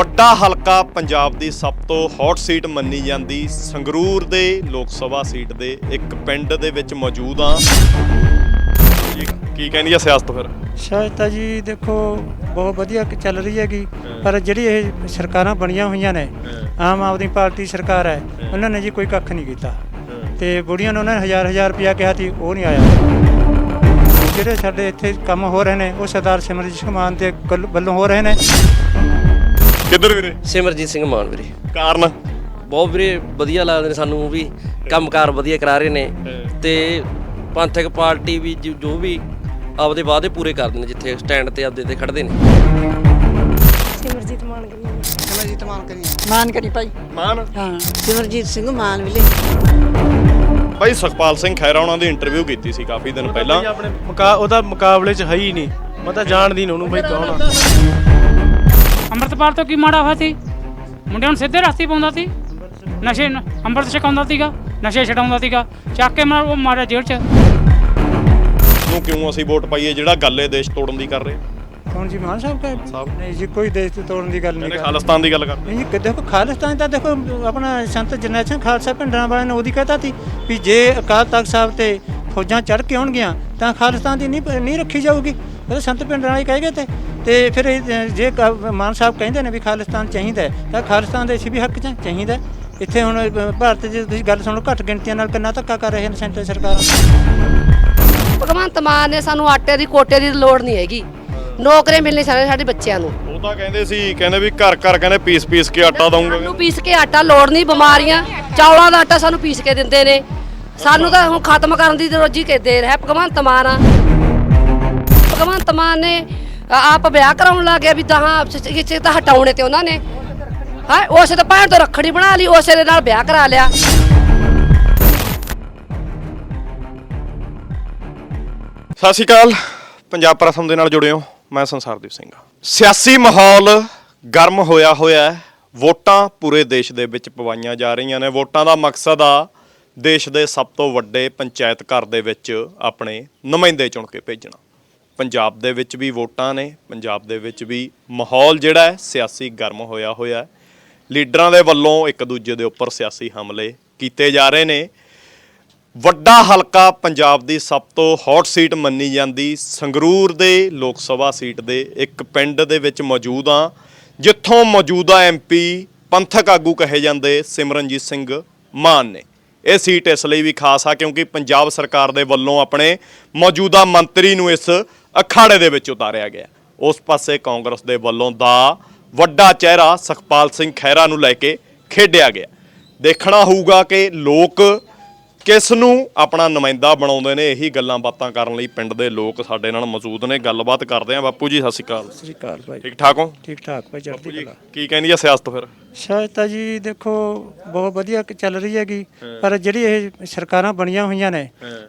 ਵੱਡਾ ਹਲਕਾ ਪੰਜਾਬ ਦੀ ਸਭ ਤੋਂ ਹੌਟ ਸੀਟ ਮੰਨੀ ਜਾਂਦੀ ਸੰਗਰੂਰ ਦੇ ਲੋਕ ਸਭਾ ਸੀਟ ਦੇ ਇੱਕ ਪਿੰਡ ਦੇ ਵਿੱਚ ਮੌਜੂਦ ਆ ਕੀ- ਕਹਿੰਦੀ ਆ ਸਿਆਸਤ ਫਿਰ? ਸ਼ਾਇਦ ਤਾਂ ਜੀ ਦੇਖੋ ਬਹੁਤ ਵਧੀਆ ਕ- ਚੱਲ ਰਹੀ ਹੈਗੀ ਪਰ ਜਿਹੜੀ ਇਹ ਸਰਕਾਰਾਂ ਬਣੀਆਂ ਹੋਈਆਂ ਨੇ ਆਮ ਆਦਮੀ ਪਾਰਟੀ ਸਰਕਾਰ ਹੈ ਉਹਨਾਂ ਨੇ ਜੀ ਕੋਈ ਕੱਖ ਨਹੀਂ ਕੀਤਾ। ਤੇ ਬੁੜੀਆਂ ਨੂੰ ਉਹਨਾਂ ਨੇ ਹਜ਼ਾਰ ਹਜ਼ਾਰ ਰੁਪਇਆ ਕਿਹਾ ਸੀ ਉਹ ਨਹੀਂ ਆਇਆ। ਜਿਹੜੇ ਸਾਡੇ ਇੱਥੇ ਕੰਮ ਹੋ ਰਹੇ ਨੇ ਉਹ ਸਰਦਾਰ ਸਿਮਰਜੀਤ ਸਿੰਘ ਮਾਨ ਦੇ ਵੱਲੋਂ ਹੋ ਰਹੇ ਨੇ। ਕਿੱਧਰ ਵੀਰੇ? ਸਿਮਰਜੀਤ ਸਿੰਘ ਮਾਨ ਵੀਰੇ। ਕਾਰਨ? ਬਹੁਤ ਵੀਰੇ ਵਧੀਆ ਲੱਗਦੇ ਨੇ ਸਾਨੂੰ ਵੀ ਕੰਮਕਾਰ ਵਧੀਆ ਕਰਾ ਰਹੇ ਨੇ। ਤੇ ਪੰਥਕ ਪਾਰਟੀ ਵੀ ਜੋ ਜੋ ਵੀ ਆਪਦੇ ਵਾਅਦੇ ਪੂਰੇ ਕਰਦੇ ਨੇ ਜਿੱਥੇ ਸਟੈਂਡ ਤੇ ਆਪਦੇ ਤੇ ਖੜਦੇ ਨੇ। ਸਿਮਰਜੀਤ ਮਾਨ ਕਰੀ ਸਿਮਰਜੀਤ ਮਾਨ ਕਰੀ ਮਾਨ ਕਰੀ ਭਾਈ। ਮਾਨ? ਹਾਂ। ਸਿਮਰਜੀਤ ਸਿੰਘ ਮਾਨ ਵਿਲੇ ਭਾਈ ਸੁਖਪਾਲ ਸਿੰਘ ਖੈਰਾ ਉਹਨਾਂ ਦੀ ਇੰਟਰਵਿਊ ਕੀਤੀ ਸੀ ਕਾਫੀ ਦਿਨ ਪਹਿਲਾਂ। ਆਪਣੇ ਮੁਕਾ ਉਹਦਾ ਮੁਕਾਬਲੇ 'ਚ ਹੈ ਹੀ ਨਹੀਂ। ਮੈਂ ਤਾਂ ਜਾਣਦੀ ਨਹੀਂ ਉਹਨੂੰ ਬਈ ਕੌਣ ਆ। ਅੰਮ੍ਰਿਤਪਾਲ ਤੋਂ ਕੀ ਮਾੜਾ ਹੋਇਆ ਸੀ? ਮੁੰਡਿਆਂ ਨੂੰ ਸਿੱਧੇ ਰਸਤੇ ਪਾਉਂਦਾ ਸੀ? ਨਸ਼ੇ ਨ- ਅੰਮ੍ਰਿਤ ਛਕਾਉਂਦਾ ਸੀਗਾ? ਨਸ਼ੇ ਛਡਾਉਂਦਾ ਸੀਗਾ? ਚੱਕ ਕੇ ਮਾਰ ਉਹ ਮਾਰਿਆ ਜੇਲ੍ਹ 'ਚ। ਨੂੰ ਕਿਉਂ ਅਸੀਂ ਵੋਟ ਪਾਈਏ ਜਿਹੜਾ ਗੱਲ ਇਹ ਦੇਸ਼ ਤੋੜਨ ਦੀ ਕਰ ਰਹੇ? ਕੌਣ ਜੀ? ਮਾਨ ਸਾਹਿਬ ਕਹੇ ਸਾਹਿਬ। ਨਹੀਂ ਜੀ ਕੋਈ ਦੇਸ਼ ਤੋਂ ਤੋੜਨ ਦੀ ਗੱਲ ਨਹੀਂ ਕਹਿੰਦੇ ਕਰ ਖਾਲਿਸਤਾਨ ਦੀ ਗੱਲ ਕਰਦੇ। ਨਹੀਂ ਜੀ ਕਿ ਦੇਖੋ ਖਾਲਿਸਤਾਨ ਤਾਂ ਦੇਖੋ ਆਪਣਾ ਸੰਤ ਜਰਨੈਲ ਸਿੰਘ ਖਾਲਸਾ ਪਿੰਡਰਾਂ ਵਾਲਿਆਂ ਨੇ ਉਹਦੀ ਕਹਤਾ ਸੀ ਵੀ ਜੇ ਅਕਾਲ ਤਖਤ ਸਾਹਿਬ ਤੇ ਫੌਜਾਂ ਚੜ ਕੇ ਆਉਣਗੀਆਂ ਤਾਂ ਖਾਲਿਸਤਾਨ ਦੀ ਨਹੀਂ ਨਹੀਂ ਰੱਖੀ ਜਾਊਗੀ। ਉਹ ਤਾਂ ਸੰਤ ਪਿੰਡਰਾਂ ਵਾਲੇ ਕਹੇ ਗਏ ਤੇ ਤੇ ਫਿਰ ਇਹ ਜੇ ਕ- ਮਾਨ ਸਾਹਿਬ ਕਹਿੰਦੇ ਨੇ ਵੀ ਖਾਲਿਸਤਾਨ ਚਾਹੀਦਾ ਹੈ, ਤਾਂ ਖਾਲਿਸਤਾਨ ਦੇ ਅਸੀਂ ਵੀ ਹੱਕ 'ਚ ਹਾਂ, ਚਾਹੀਦਾ ਹੈ। ਇੱਥੇ ਹੁਣ ਅ, ਭਾਰਤ ਜੇ ਤੁਸੀਂ ਗੱਲ ਸੁਣੋ ਘੱਟ ਗਿਣਤੀਆਂ ਨਾਲ ਕਿੰਨਾ ਧੱਕਾ ਕਰ ਰਹੇ ਨੇ ਸੈਂਟਰ ਸਰਕਾਰਾਂ? ਭਗਵੰਤ ਮਾਨ ਨੇ ਸਾਨੂੰ ਆਟੇ ਦੀ ਕੋਟੇ ਦੀ ਲੋੜ ਨਹੀਂ ਹੈਗੀ। ਨੌਕਰੀ ਮਿਲਣੀ ਸਾਡੇ ਸਾਡੇ ਬੱਚਿਆਂ ਨੂੰ। ਉਹ ਤਾਂ ਕਹਿੰਦੇ ਸੀ ਕਹਿੰਦੇ ਵੀ ਘਰ ਘਰ ਕਹਿੰਦੇ ਪੀਸ ਪੀਸ ਕੇ ਆਟਾ ਦਊਂਗੇ। ਸਾਨੂੰ ਪੀਸ ਕੇ ਆਟਾ ਲੋੜ ਨਹੀਂ ਬਿਮਾਰੀਆਂ ਚੌਲਾਂ ਦਾ ਆਟਾ ਸਾਨੂੰ ਪੀਸ ਕੇ ਦਿੰਦੇ ਨੇ। ਸਾਨੂੰ ਤਾਂ ਹੁਣ ਖਤਮ ਕਰਨ ਦੀ ਰੋਜੀ ਕੇ ਦੇ ਰਿਹਾ ਭਗਵੰਤ ਮਾਨ ਆ। ਭਗਵੰਤ ਮਾਨ ਨੇ ਆਪ ਵਿਆਹ ਕਰਾਉਣ ਲੱਗ ਗਿਆ ਵੀ ਦਹਾਂ ਕਿਸੇ ਤਾਂ ਹਟਾਉਣੇ ਤੇ ਉਹਨਾਂ ਨੇ। ਹਾਂ, ਉਸੇ ਤਾਂ ਭੈਣ ਤੋਂ ਰੱਖੜੀ ਬਣਾ ਲਈ, ਉਸੇ ਦੇ ਨਾਲ ਵਿਆਹ ਕਰਾ ਲਿਆ। ਸਤਿ ਸ਼੍ਰੀ ਅਕਾਲ। ਪੰਜਾਬ ਪ੍ਰਥਮ ਦੇ ਨਾਲ ਜੁੜੇ ਹੋ ਮੈਂ ਸੰਸਾਰਦੀਪ ਸਿੰਘ ਸਿਆਸੀ ਮਾਹੌਲ ਗਰਮ ਹੋਇਆ ਹੋਇਆ ਹੈ। ਵੋਟਾਂ ਪੂਰੇ ਦੇਸ਼ ਦੇ ਵਿੱਚ ਪਵਾਈਆਂ ਜਾ ਰਹੀਆਂ ਨੇ। ਵੋਟਾਂ ਦਾ ਮਕਸਦ ਆ ਦੇਸ਼ ਦੇ ਸਭ ਤੋਂ ਵੱਡੇ ਪੰਚਾਇਤ ਘਰ ਦੇ ਵਿੱਚ ਆਪਣੇ ਨੁਮਾਇੰਦੇ ਚੁਣ ਕੇ ਭੇਜਣਾ। ਪੰਜਾਬ ਦੇ ਵਿੱਚ ਵੀ ਵੋਟਾਂ ਨੇ, ਪੰਜਾਬ ਦੇ ਵਿੱਚ ਵੀ ਮਾਹੌਲ ਜਿਹੜਾ ਹੈ ਸਿਆਸੀ ਗਰਮ ਹੋਇਆ ਹੋਇਆ ਹੈ। ਲੀਡਰਾਂ ਦੇ ਵੱਲੋਂ ਇੱਕ ਦੂਜੇ ਦੇ ਉੱਪਰ ਸਿਆਸੀ ਹਮਲੇ ਕੀਤੇ ਜਾ ਰਹੇ ਨੇ। ਵੱਡਾ ਹਲਕਾ ਪੰਜਾਬ ਦੀ ਸਭ ਤੋਂ ਹੌਟ ਸੀਟ ਮੰਨੀ ਜਾਂਦੀ ਸੰਗਰੂਰ ਦੇ ਲੋਕ ਸਭਾ ਸੀਟ ਦੇ ਇੱਕ ਪਿੰਡ ਦੇ ਵਿੱਚ ਮੌਜੂਦ ਆ ਜਿੱਥੋਂ ਮੌਜੂਦਾ ਐਮਪੀ ਪੰਥਕ ਆਗੂ ਕਹੇ ਜਾਂਦੇ ਸਿਮਰਨਜੀਤ ਸਿੰਘ ਮਾਨ ਨੇ। ਇਹ ਸੀਟ ਇਸ ਲਈ ਵੀ ਖਾਸ ਆ ਕਿਉਂਕਿ ਪੰਜਾਬ ਸਰਕਾਰ ਦੇ ਵੱਲੋਂ ਆਪਣੇ ਮੌਜੂਦਾ ਮੰਤਰੀ ਨੂੰ ਇਸ ਅਖਾੜੇ ਦੇ ਵਿੱਚ ਉਤਾਰਿਆ ਗਿਆ। ਉਸ ਪਾਸੇ ਕਾਂਗਰਸ ਦੇ ਵੱਲੋਂ ਦਾ ਵੱਡਾ ਚਿਹਰਾ ਸੁਖਪਾਲ ਸਿੰਘ ਖਹਿਰਾ ਨੂੰ ਲੈ ਕੇ ਖੇਡਿਆ ਗਿਆ। ਦੇਖਣਾ ਹੋਊਗਾ ਕਿ ਲੋਕ ਕਿਸ ਨੂੰ ਆਪਣਾ ਨੁਮਾਇੰਦਾ ਬਣਾਉਂਦੇ ਨੇ? ਇਹੀ ਗੱਲਾਂ ਬਾਤਾਂ ਕਰਨ ਲਈ ਪਿੰਡ ਦੇ ਲੋਕ ਸਾਡੇ ਨਾਲ ਮੌਜੂਦ ਨੇ। ਗੱਲਬਾਤ ਕਰਦੇ ਆ ਬਾਪੂ ਜੀ ਸਤਿ ਸ਼੍ਰੀ ਅਕਾਲ। ਸ੍ਰੀ ਅਕਾਲ ਭਾਈ। ਠੀਕ ਠਾਕ ਹੋ? ਠੀਕ ਠਾਕ ਭਾਈ ਬਾਪੂ ਚੜ੍ਹਦੀ ਜੀ ਕਲਾ। ਕੀ ਕਹਿੰਦੀ ਆ ਸਿਆਸਤ ਫਿਰ? ਸ਼ਾਇਦ ਤਾਂ ਜੀ ਦੇਖੋ ਬਹੁਤ ਵਧੀਆ ਕ- ਚੱਲ ਰਹੀ ਹੈਗੀ। ਪਰ ਜਿਹੜੀ ਇਹ ਸਰਕਾਰਾਂ ਬਣੀਆਂ ਹੋਈਆਂ ਨੇ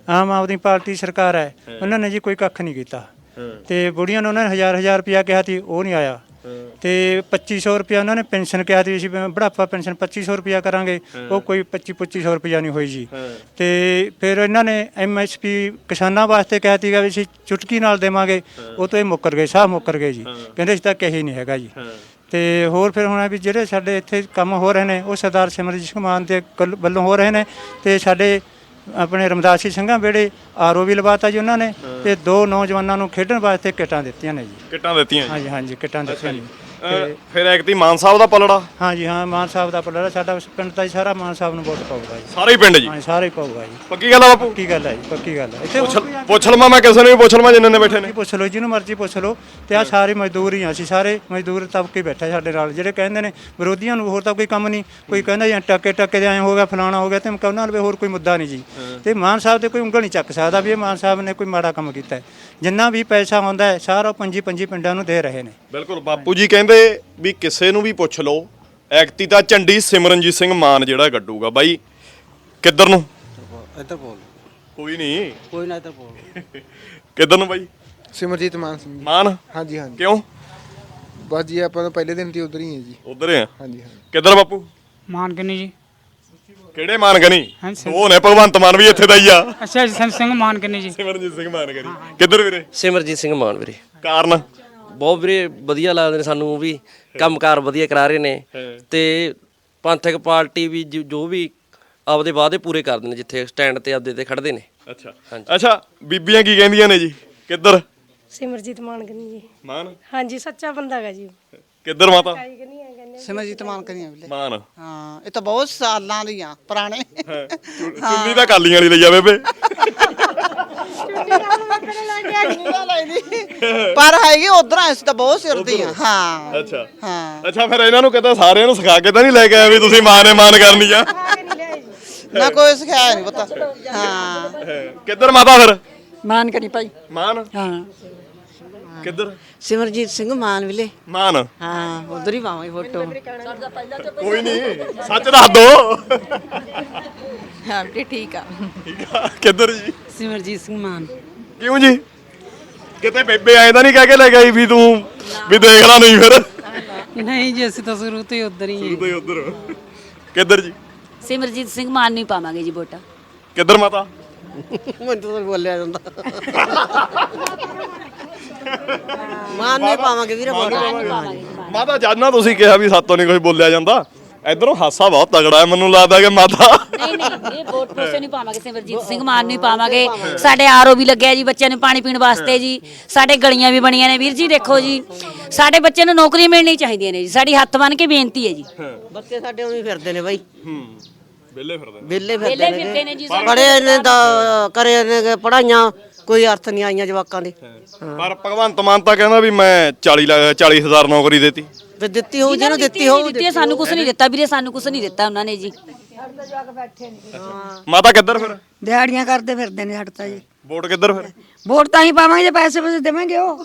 ਆਮ ਆਦਮੀ ਪਾਰਟੀ ਸਰਕਾਰ ਹੈ ਉਹਨਾਂ ਨੇ ਜੀ ਕੋਈ ਕੱਖ ਨਹੀਂ ਕੀਤਾ। ਤੇ ਬੁੜੀਆਂ ਨੂੰ ਉਹਨਾਂ ਨੇ ਹਜ਼ਾਰ ਹਜ਼ਾਰ ਰੁਪਇਆ ਕਿਹਾ ਸੀ ਉਹ ਨਹੀਂ ਆਇਆ। ਤੇ 2500 ਰੁਪਇਆ ਉਹਨਾਂ ਨੇ ਪੈਨਸ਼ਨ ਕਿਹਾ ਸੀ ਅਸੀਂ ਬੁਢਾਪਾ ਪੈਨਸ਼ਨ 2500 ਰੁਪਇਆ ਕਰਾਂਗੇ। ਉਹ ਕੋਈ 25 2500 ਰੁਪਇਆ ਨਹੀਂ ਹੋਈ ਜੀ। ਤੇ ਫਿਰ ਇਹਨਾਂ ਨੇ ਐਮਐਸਪੀ ਕਿਸਾਨਾਂ ਵਾਸਤੇ ਕਿਹਾ ਸੀਗਾ ਵੀ ਅਸੀਂ ਚੁਟਕੀ ਨਾਲ ਦੇਵਾਂਗੇ। ਉਹ ਤੋਂ ਇਹ ਮੁੱਕਰ ਗਏ ਸਾਹ ਮੁੱਕਰ ਗਏ ਜੀ। ਕਹਿੰਦੇ ਅਸੀਂ ਤਾਂ ਕਹੀ ਨਹੀਂ ਹੈਗਾ ਜੀ। ਤੇ ਹੋਰ ਫਿਰ ਹੁਣ ਵੀ ਜਿਹੜੇ ਸਾਡੇ ਇੱਥੇ ਕੰਮ ਹੋ ਰਹੇ ਨੇ ਉਹ ਸਰਦਾਰ ਸਿਮਰਜੀਤ ਸਿੰਘ ਮਾਨ ਦੇ ਵੱਲੋਂ ਹੋ ਰਹੇ ਨੇ। ਤੇ ਸਾਡੇ ਆਪਣੇ ਰਮਦਾਸੀ ਸਿੰਘਾਂ ਵੇੜੇ ਆਰਓ ਵੀ ਲਵਾਤਾ ਜੀ ਉਹਨਾਂ ਨੇ ਤੇ ਦੋ ਨੌਜਵਾਨਾਂ ਨੂੰ ਖੇਡਣ ਵਾਸਤੇ ਕਿੱਟਾਂ ਦਿੱਤੀਆਂ ਨੇ ਜੀ। ਕਿੱਟਾਂ ਦਿੱਤੀਆਂ ਜੀ। ਹਾਂਜੀ ਹਾਂਜੀ ਕਿੱਟਾਂ ਦਿੱਤੀਆਂ ਜੀ। ਅਹ, ਫਿਰ ਐਕਤੀ ਮਾਨ ਸਾਹਿਬ ਦਾ ਪਲੜਾ। ਹਾਂਜੀ ਹਾਂ ਮਾਨ ਸਾਹਿਬ ਦਾ ਪੱਲੜਾ। ਸਾਡਾ ਪਿੰਡ ਦਾ ਜੀ ਸਾਰਾ ਮਾਨ ਸਾਹਿਬ ਨੂੰ ਵੋਟ ਪਾਊਗਾ ਜੀ। ਸਾਰੇ ਹੀ ਪਿੰਡ ਜੀ? ਹਾਂਜੀ ਸਾਰੇ ਹੀ ਪਾਊਗਾ ਜੀ। ਪੱਕੀ ਗੱਲ ਆ ਬਾਪੂ? ਪੱਕੀ ਗੱਲ ਹੈ ਜੀ ਪੱਕੀ ਗੱਲ ਹੈ ਇੱਥੇ ਪੁੱਛ ਪੁੱਛ ਲਵਾਂ ਮੈਂ ਕਿਸੇ ਨੂੰ ਵੀ ਪੁੱਛ ਲਵਾਂ ਜਿੰਨੇ ਨੇ ਬੈਠੇ ਨੇ। ਪੁੱਛ ਲਓ ਜਿਹਨੂੰ ਮਰਜ਼ੀ ਪੁੱਛ ਲਓ। ਤੇ ਆ ਸਾਰੇ ਮਜ਼ਦੂਰ ਹੀ ਆ ਅਸੀਂ ਸਾਰੇ ਮਜ਼ਦੂਰ ਤਬਕੇ ਬੈਠੇ ਸਾਡੇ ਨਾਲ। ਜਿਹੜੇ ਕਹਿੰਦੇ ਨੇ ਵਿਰੋਧੀਆਂ ਨੂੰ ਹੋਰ ਤਾਂ ਕੋਈ ਕੰਮ ਨਹੀਂ। ਕੋਈ ਕਹਿੰਦਾ ਜਾਂ ਟੱਕੇ ਟੱਕੇ ਦੇ ਐਂ ਹੋ ਗਿਆ ਫਲਾਣਾ ਹੋ ਗਿਆ ਤੇ ਉਹਨਾਂ ਨਾਲ ਵੀ ਹੋਰ ਕੋਈ ਮੁੱਦਾ ਨਹੀਂ ਜੀ। ਤੇ ਮਾਨ ਸਾਹਿਬ ਤੇ ਕੋਈ ਉਂਗਲ ਨਹੀਂ ਚੱਕ ਸਕਦਾ ਵੀ ਇਹ ਮਾਨ ਸਾਹਿਬ ਨੇ ਕੋਈ ਮਾੜਾ ਕੰਮ ਕੀਤਾ ਹੈ। ਜਿੰਨਾ ਵੀ ਪੈਸਾ ਹੁੰਦਾ ਹੈ ਸਾਰਾ ਪੰਜੀ ਪੰਜੀ ਪਿੰਡਾਂ ਨੂੰ ਦੇ ਰਹੇ ਨੇ। ਬਿਲਕੁਲ ਬਾਪੂ ਜੀ ਕਹਿੰਦੇ ਵੀ ਕਿਸੇ ਨੂੰ ਵੀ ਪੁੱਛ ਲਓ ਐਕਤੀ ਤਾਂ ਝੰਡੀ ਸਿਮਰਨਜੀਤ ਸਿੰਘ ਮਾਨ ਜਿਹੜਾ ਗੱਡੂਗਾ। ਬਾਈ ਕਿੱਧਰ ਨੂੰ? ਇੱਧਰ ਬੋਲ। ਕੋਈ ਨਹੀਂ। ਕੋਈ ਨਾ ਇੱਧਰ ਬੋਲ। ਕਿੱਧਰ ਨੂੰ ਬਾਈ? ਸਿਮਰਜੀਤ ਮਾਨ ਸਿੰਘ ਜੀ। ਮਾਨ? ਹਾਂਜੀ ਹਾਂਜੀ। ਕਿਉਂ? ਬਸ ਜੀ ਆਪਾਂ ਤਾਂ ਪਹਿਲੇ ਦਿਨ ਤੇ ਉਧਰ ਹੀ ਹੈ ਜੀ। ਉਧਰ ਆ ਹਾਂਜੀ ਹਾਂਜੀ। ਕਿੱਧਰ ਬਾਪੂ? ਮਾਨ ਕਿੰਨੀ ਜੀ। ਕਿਹੜੇ ਮਾਨ ਗਣੀ ਹਾਂਜੀ। ਉਹ ਨੇ ਭਗਵੰਤ ਮਾਨ ਵੀ ਇੱਥੇ ਦਾ ਹੀ ਆ। ਅੱਛਾ ਜੀ ਸੰਤ ਸਿੰਘ ਮਾਨ ਕਿੰਨੀ ਜੀ। ਸਿਮਰਨਜੀਤ ਸਿੰਘ ਮਾਨ ਗਣੀ ਕਿੱਧਰ ਵੀਰੇ? ਸਿਮਰਜੀਤ ਸਿੰਘ ਮਾਨ ਵੀਰੇ। ਕਾਰਨ? ਬਹੁਤ ਵੀਰੇ ਵਧੀਆ ਲੱਗਦੇ ਨੇ ਸਾਨੂੰ ਵੀ ਕੰਮਕਾਰ ਵਧੀਆ ਕਰਾ ਰਹੇ ਨੇ। ਤੇ ਪੰਥਕ ਪਾਰਟੀ ਵੀ ਜੋ ਜੋ ਵੀ ਆਪਦੇ ਵਾਅਦੇ ਪੂਰੇ ਕਰਦੇ ਨੇ ਜਿੱਥੇ ਸਟੈਂਡ ਤੇ ਆਪਦੇ ਤੇ ਖੜਦੇ ਨੇ। ਅੱਛਾ। ਅੱਛਾ ਬੀਬੀਆਂ ਕੀ ਕਹਿੰਦੀਆਂ ਨੇ ਜੀ? ਕਿੱਧਰ? ਸਿਮਰਜੀਤ ਮਾਨ ਕਰੀ ਜੀ ਮਾਨ? ਹਾਂਜੀ ਸੱਚਾ ਬੰਦਾ ਹੈਗਾ ਜੀ ਕਿੱਧਰ ਮਾਤਾ? ਸਿਮਰਜੀਤ ਮਾਨ ਕਰੀਆਂ ਵੀਲੇ ਮਾਨ। ਹਾਂ ਇਹ ਤਾਂ ਬਹੁਤ ਸਾਲਾਂ ਦੀਆਂ ਪੁਰਾਣੇ। ਚੁੰਨੀ ਤਾਂ ਕਾਲੀਆਂ ਵਾਲੀ ਲਈ ਆ ਬੇਬੇ। ਪਰ ਹੈਗੀ ਉਧਰ ਅਸੀਂ ਤਾਂ ਬਹੁਤ ਸਿਰ ਦੀਆਂ ਹਾਂ। ਅੱਛਾ। ਹਾਂ। ਅੱਛਾ ਫਿਰ ਇਹਨਾਂ ਨੂੰ ਕਹਿੰਦਾ ਸਾਰਿਆਂ ਨੂੰ ਸਿਖਾ ਕੇ ਤਾਂ ਨਹੀਂ ਲੈ ਕੇ ਆਏ ਵੀ ਤੁਸੀਂ ਮਾਂ ਨੇ ਮਾਨ ਕਰਨੀ ਆ। ਨਾ ਕੋਈ ਸਿਖਾਇਆ ਨਹੀਂ ਪਤਾ। ਹਾਂ। ਕਿੱਧਰ ਮਾਤਾ ਫਿਰ? ਮਾਨ ਕਰੀ ਭਾਈ। ਮਾਨ? ਹਾਂ। ਕਿੱਧਰ? ਸਿਮਰਜੀਤ ਸਿੰਘ ਮਾਨ ਵਿਲੇ। ਮਾਨ? ਹਾਂ ਉਧਰ ਹੀ ਪਾਵਾਂਗੇ ਫੋਟੋ। ਕੋਈ ਨਹੀਂ ਸੱਚ ਦੱਸ ਦੋ। ਹਾਂ ਠੀਕ ਆ। ਠੀਕ ਆ। ਕਿੱਧਰ ਜੀ? ਸਿਮਰਜੀਤ ਸਿੰਘ ਮਾਨ। ਕਿਉਂ ਜੀ? ਕਿਤੇ ਬੇਬੇ ਆਏ ਤਾਂ ਨਹੀਂ ਕਹਿ ਕੇ ਲੈ ਗਈ ਵੀ ਤੂੰ ਵੀ ਦੇਖਣਾ ਨਹੀਂ ਫਿਰ। ਨਹੀਂ ਜੀ ਅਸੀਂ ਤਾਂ ਸ਼ੁਰੂ ਤੋਂ ਹੀ ਉਧਰ ਹੀ ਤੂੰ ਉਧਰ। ਕਿੱਧਰ ਜੀ? ਸਿਮਰਜੀਤ ਸਿੰਘ ਮਾਨ ਨੂੰ ਪਾਵਾਂਗੇ ਜੀ ਵੋਟਾਂ। ਕਿੱਧਰ ਮਾਤਾ? ਮੈਨੂੰ ਤਾਂ ਬੋਲਿਆ ਜਾਂਦਾ। ਮਾਨ ਨਹੀਂ ਪਾਵਾਂਗੇ ਵੀਰੇ ਵੋਟ। ਮਾਤਾ ਜਦ ਨਾ ਤੁਸੀਂ ਕਿਹਾ ਵੀ ਸਾਤੋਂ ਨਹੀਂ ਕੁਝ ਬੋਲਿਆ ਜਾਂਦਾ। ਇਧਰੋਂ ਹਾਸਾ ਬਹੁਤ ਤਗੜਾ ਹੈ ਮੈਨੂੰ ਲੱਗਦਾ ਕਿ ਮਾਤਾ। ਨਹੀਂ ਨਹੀਂ ਇਹ ਵੋਟ ਪੋਸੇ ਨਹੀਂ ਪਾਵਾਂਗੇ ਸਿਮਰਜੀਤ ਸਿੰਘ ਮਾਨ ਨੂੰ ਹੀ ਪਾਵਾਂਗੇ। ਸਾਡੇ ਆਰਓ ਵੀ ਲੱਗਿਆ ਜੀ ਬੱਚਿਆਂ ਨੂੰ ਪਾਣੀ ਪੀਣ ਵਾਸਤੇ ਜੀ। ਸਾਡੇ ਗਲੀਆਂ ਵੀ ਬਣੀਆਂ ਨੇ ਵੀਰ ਜੀ ਦੇਖੋ ਜੀ। ਸਾਡੇ ਬੱਚਿਆਂ ਨੂੰ ਨੌਕਰੀਆਂ ਮਿਲਣੀ ਚਾਹੀਦੀਆਂ ਨੇ ਜੀ। ਸਾਡੀ ਹੱਥ ਬੰਨ ਕੇ ਬੇਨਤੀ ਹੈ ਜੀ। ਬੱਚੇ ਸਾਡੇ ਉਵੇਂ ਫਿਰਦੇ ਨੇ ਬਾਈ। ਹੂੰ ਵਿਹਲੇ ਫਿਰਦੇ ਵਿਹਲੇ ਵਿਹਲੇ ਫਿਰਦੇ ਫਿਰਦੇ ਨੇ ਜੀ ਪੜੇ ਨੇ ਦਾ ਕਰੇ ਨੇ ਪੜਾਈਆਂ ਕੋਈ ਅਰਥ ਨਹੀਂ ਆਈਆਂ ਜਵਾਕਾਂ ਦੇ। ਪਰ ਭਗਵੰਤ ਮਾਨ ਤਾਂ ਕਹਿੰਦਾ ਵੀ ਮੈਂ 40 ਲੱਖ 40000 ਨੌਕਰੀ ਦਿੱਤੀ। ਤੇ ਦਿੱਤੀ ਹੋਊ ਜਿਹਨੂੰ ਦਿੱਤੀ ਹੋਊ ਦਿੱਤੀ ਹੈ, ਸਾਨੂੰ ਕੁਝ ਨਹੀਂ ਦਿੱਤਾ ਵੀਰੇ ਸਾਨੂੰ ਕੁਝ ਨਹੀਂ ਦਿੱਤਾ ਉਹਨਾਂ ਨੇ ਜੀ। ਮਾਤਾ ਕਿੱਧਰ ਫਿਰ? ਦਿਹਾੜੀਆਂ ਕਰਦੇ ਫਿਰਦੇ ਨੇ ਹਟਤਾ ਜੀ। ਵੋਟ ਕਿੱਧਰ ਫਿਰ? ਵੋਟ ਤਾਂ ਹੀ ਪਾਵਾਂਗੇ ਜੇ ਪੈਸੇ ਪੈਸੇ ਦੇਵਾਂਗੇ ਉਹ।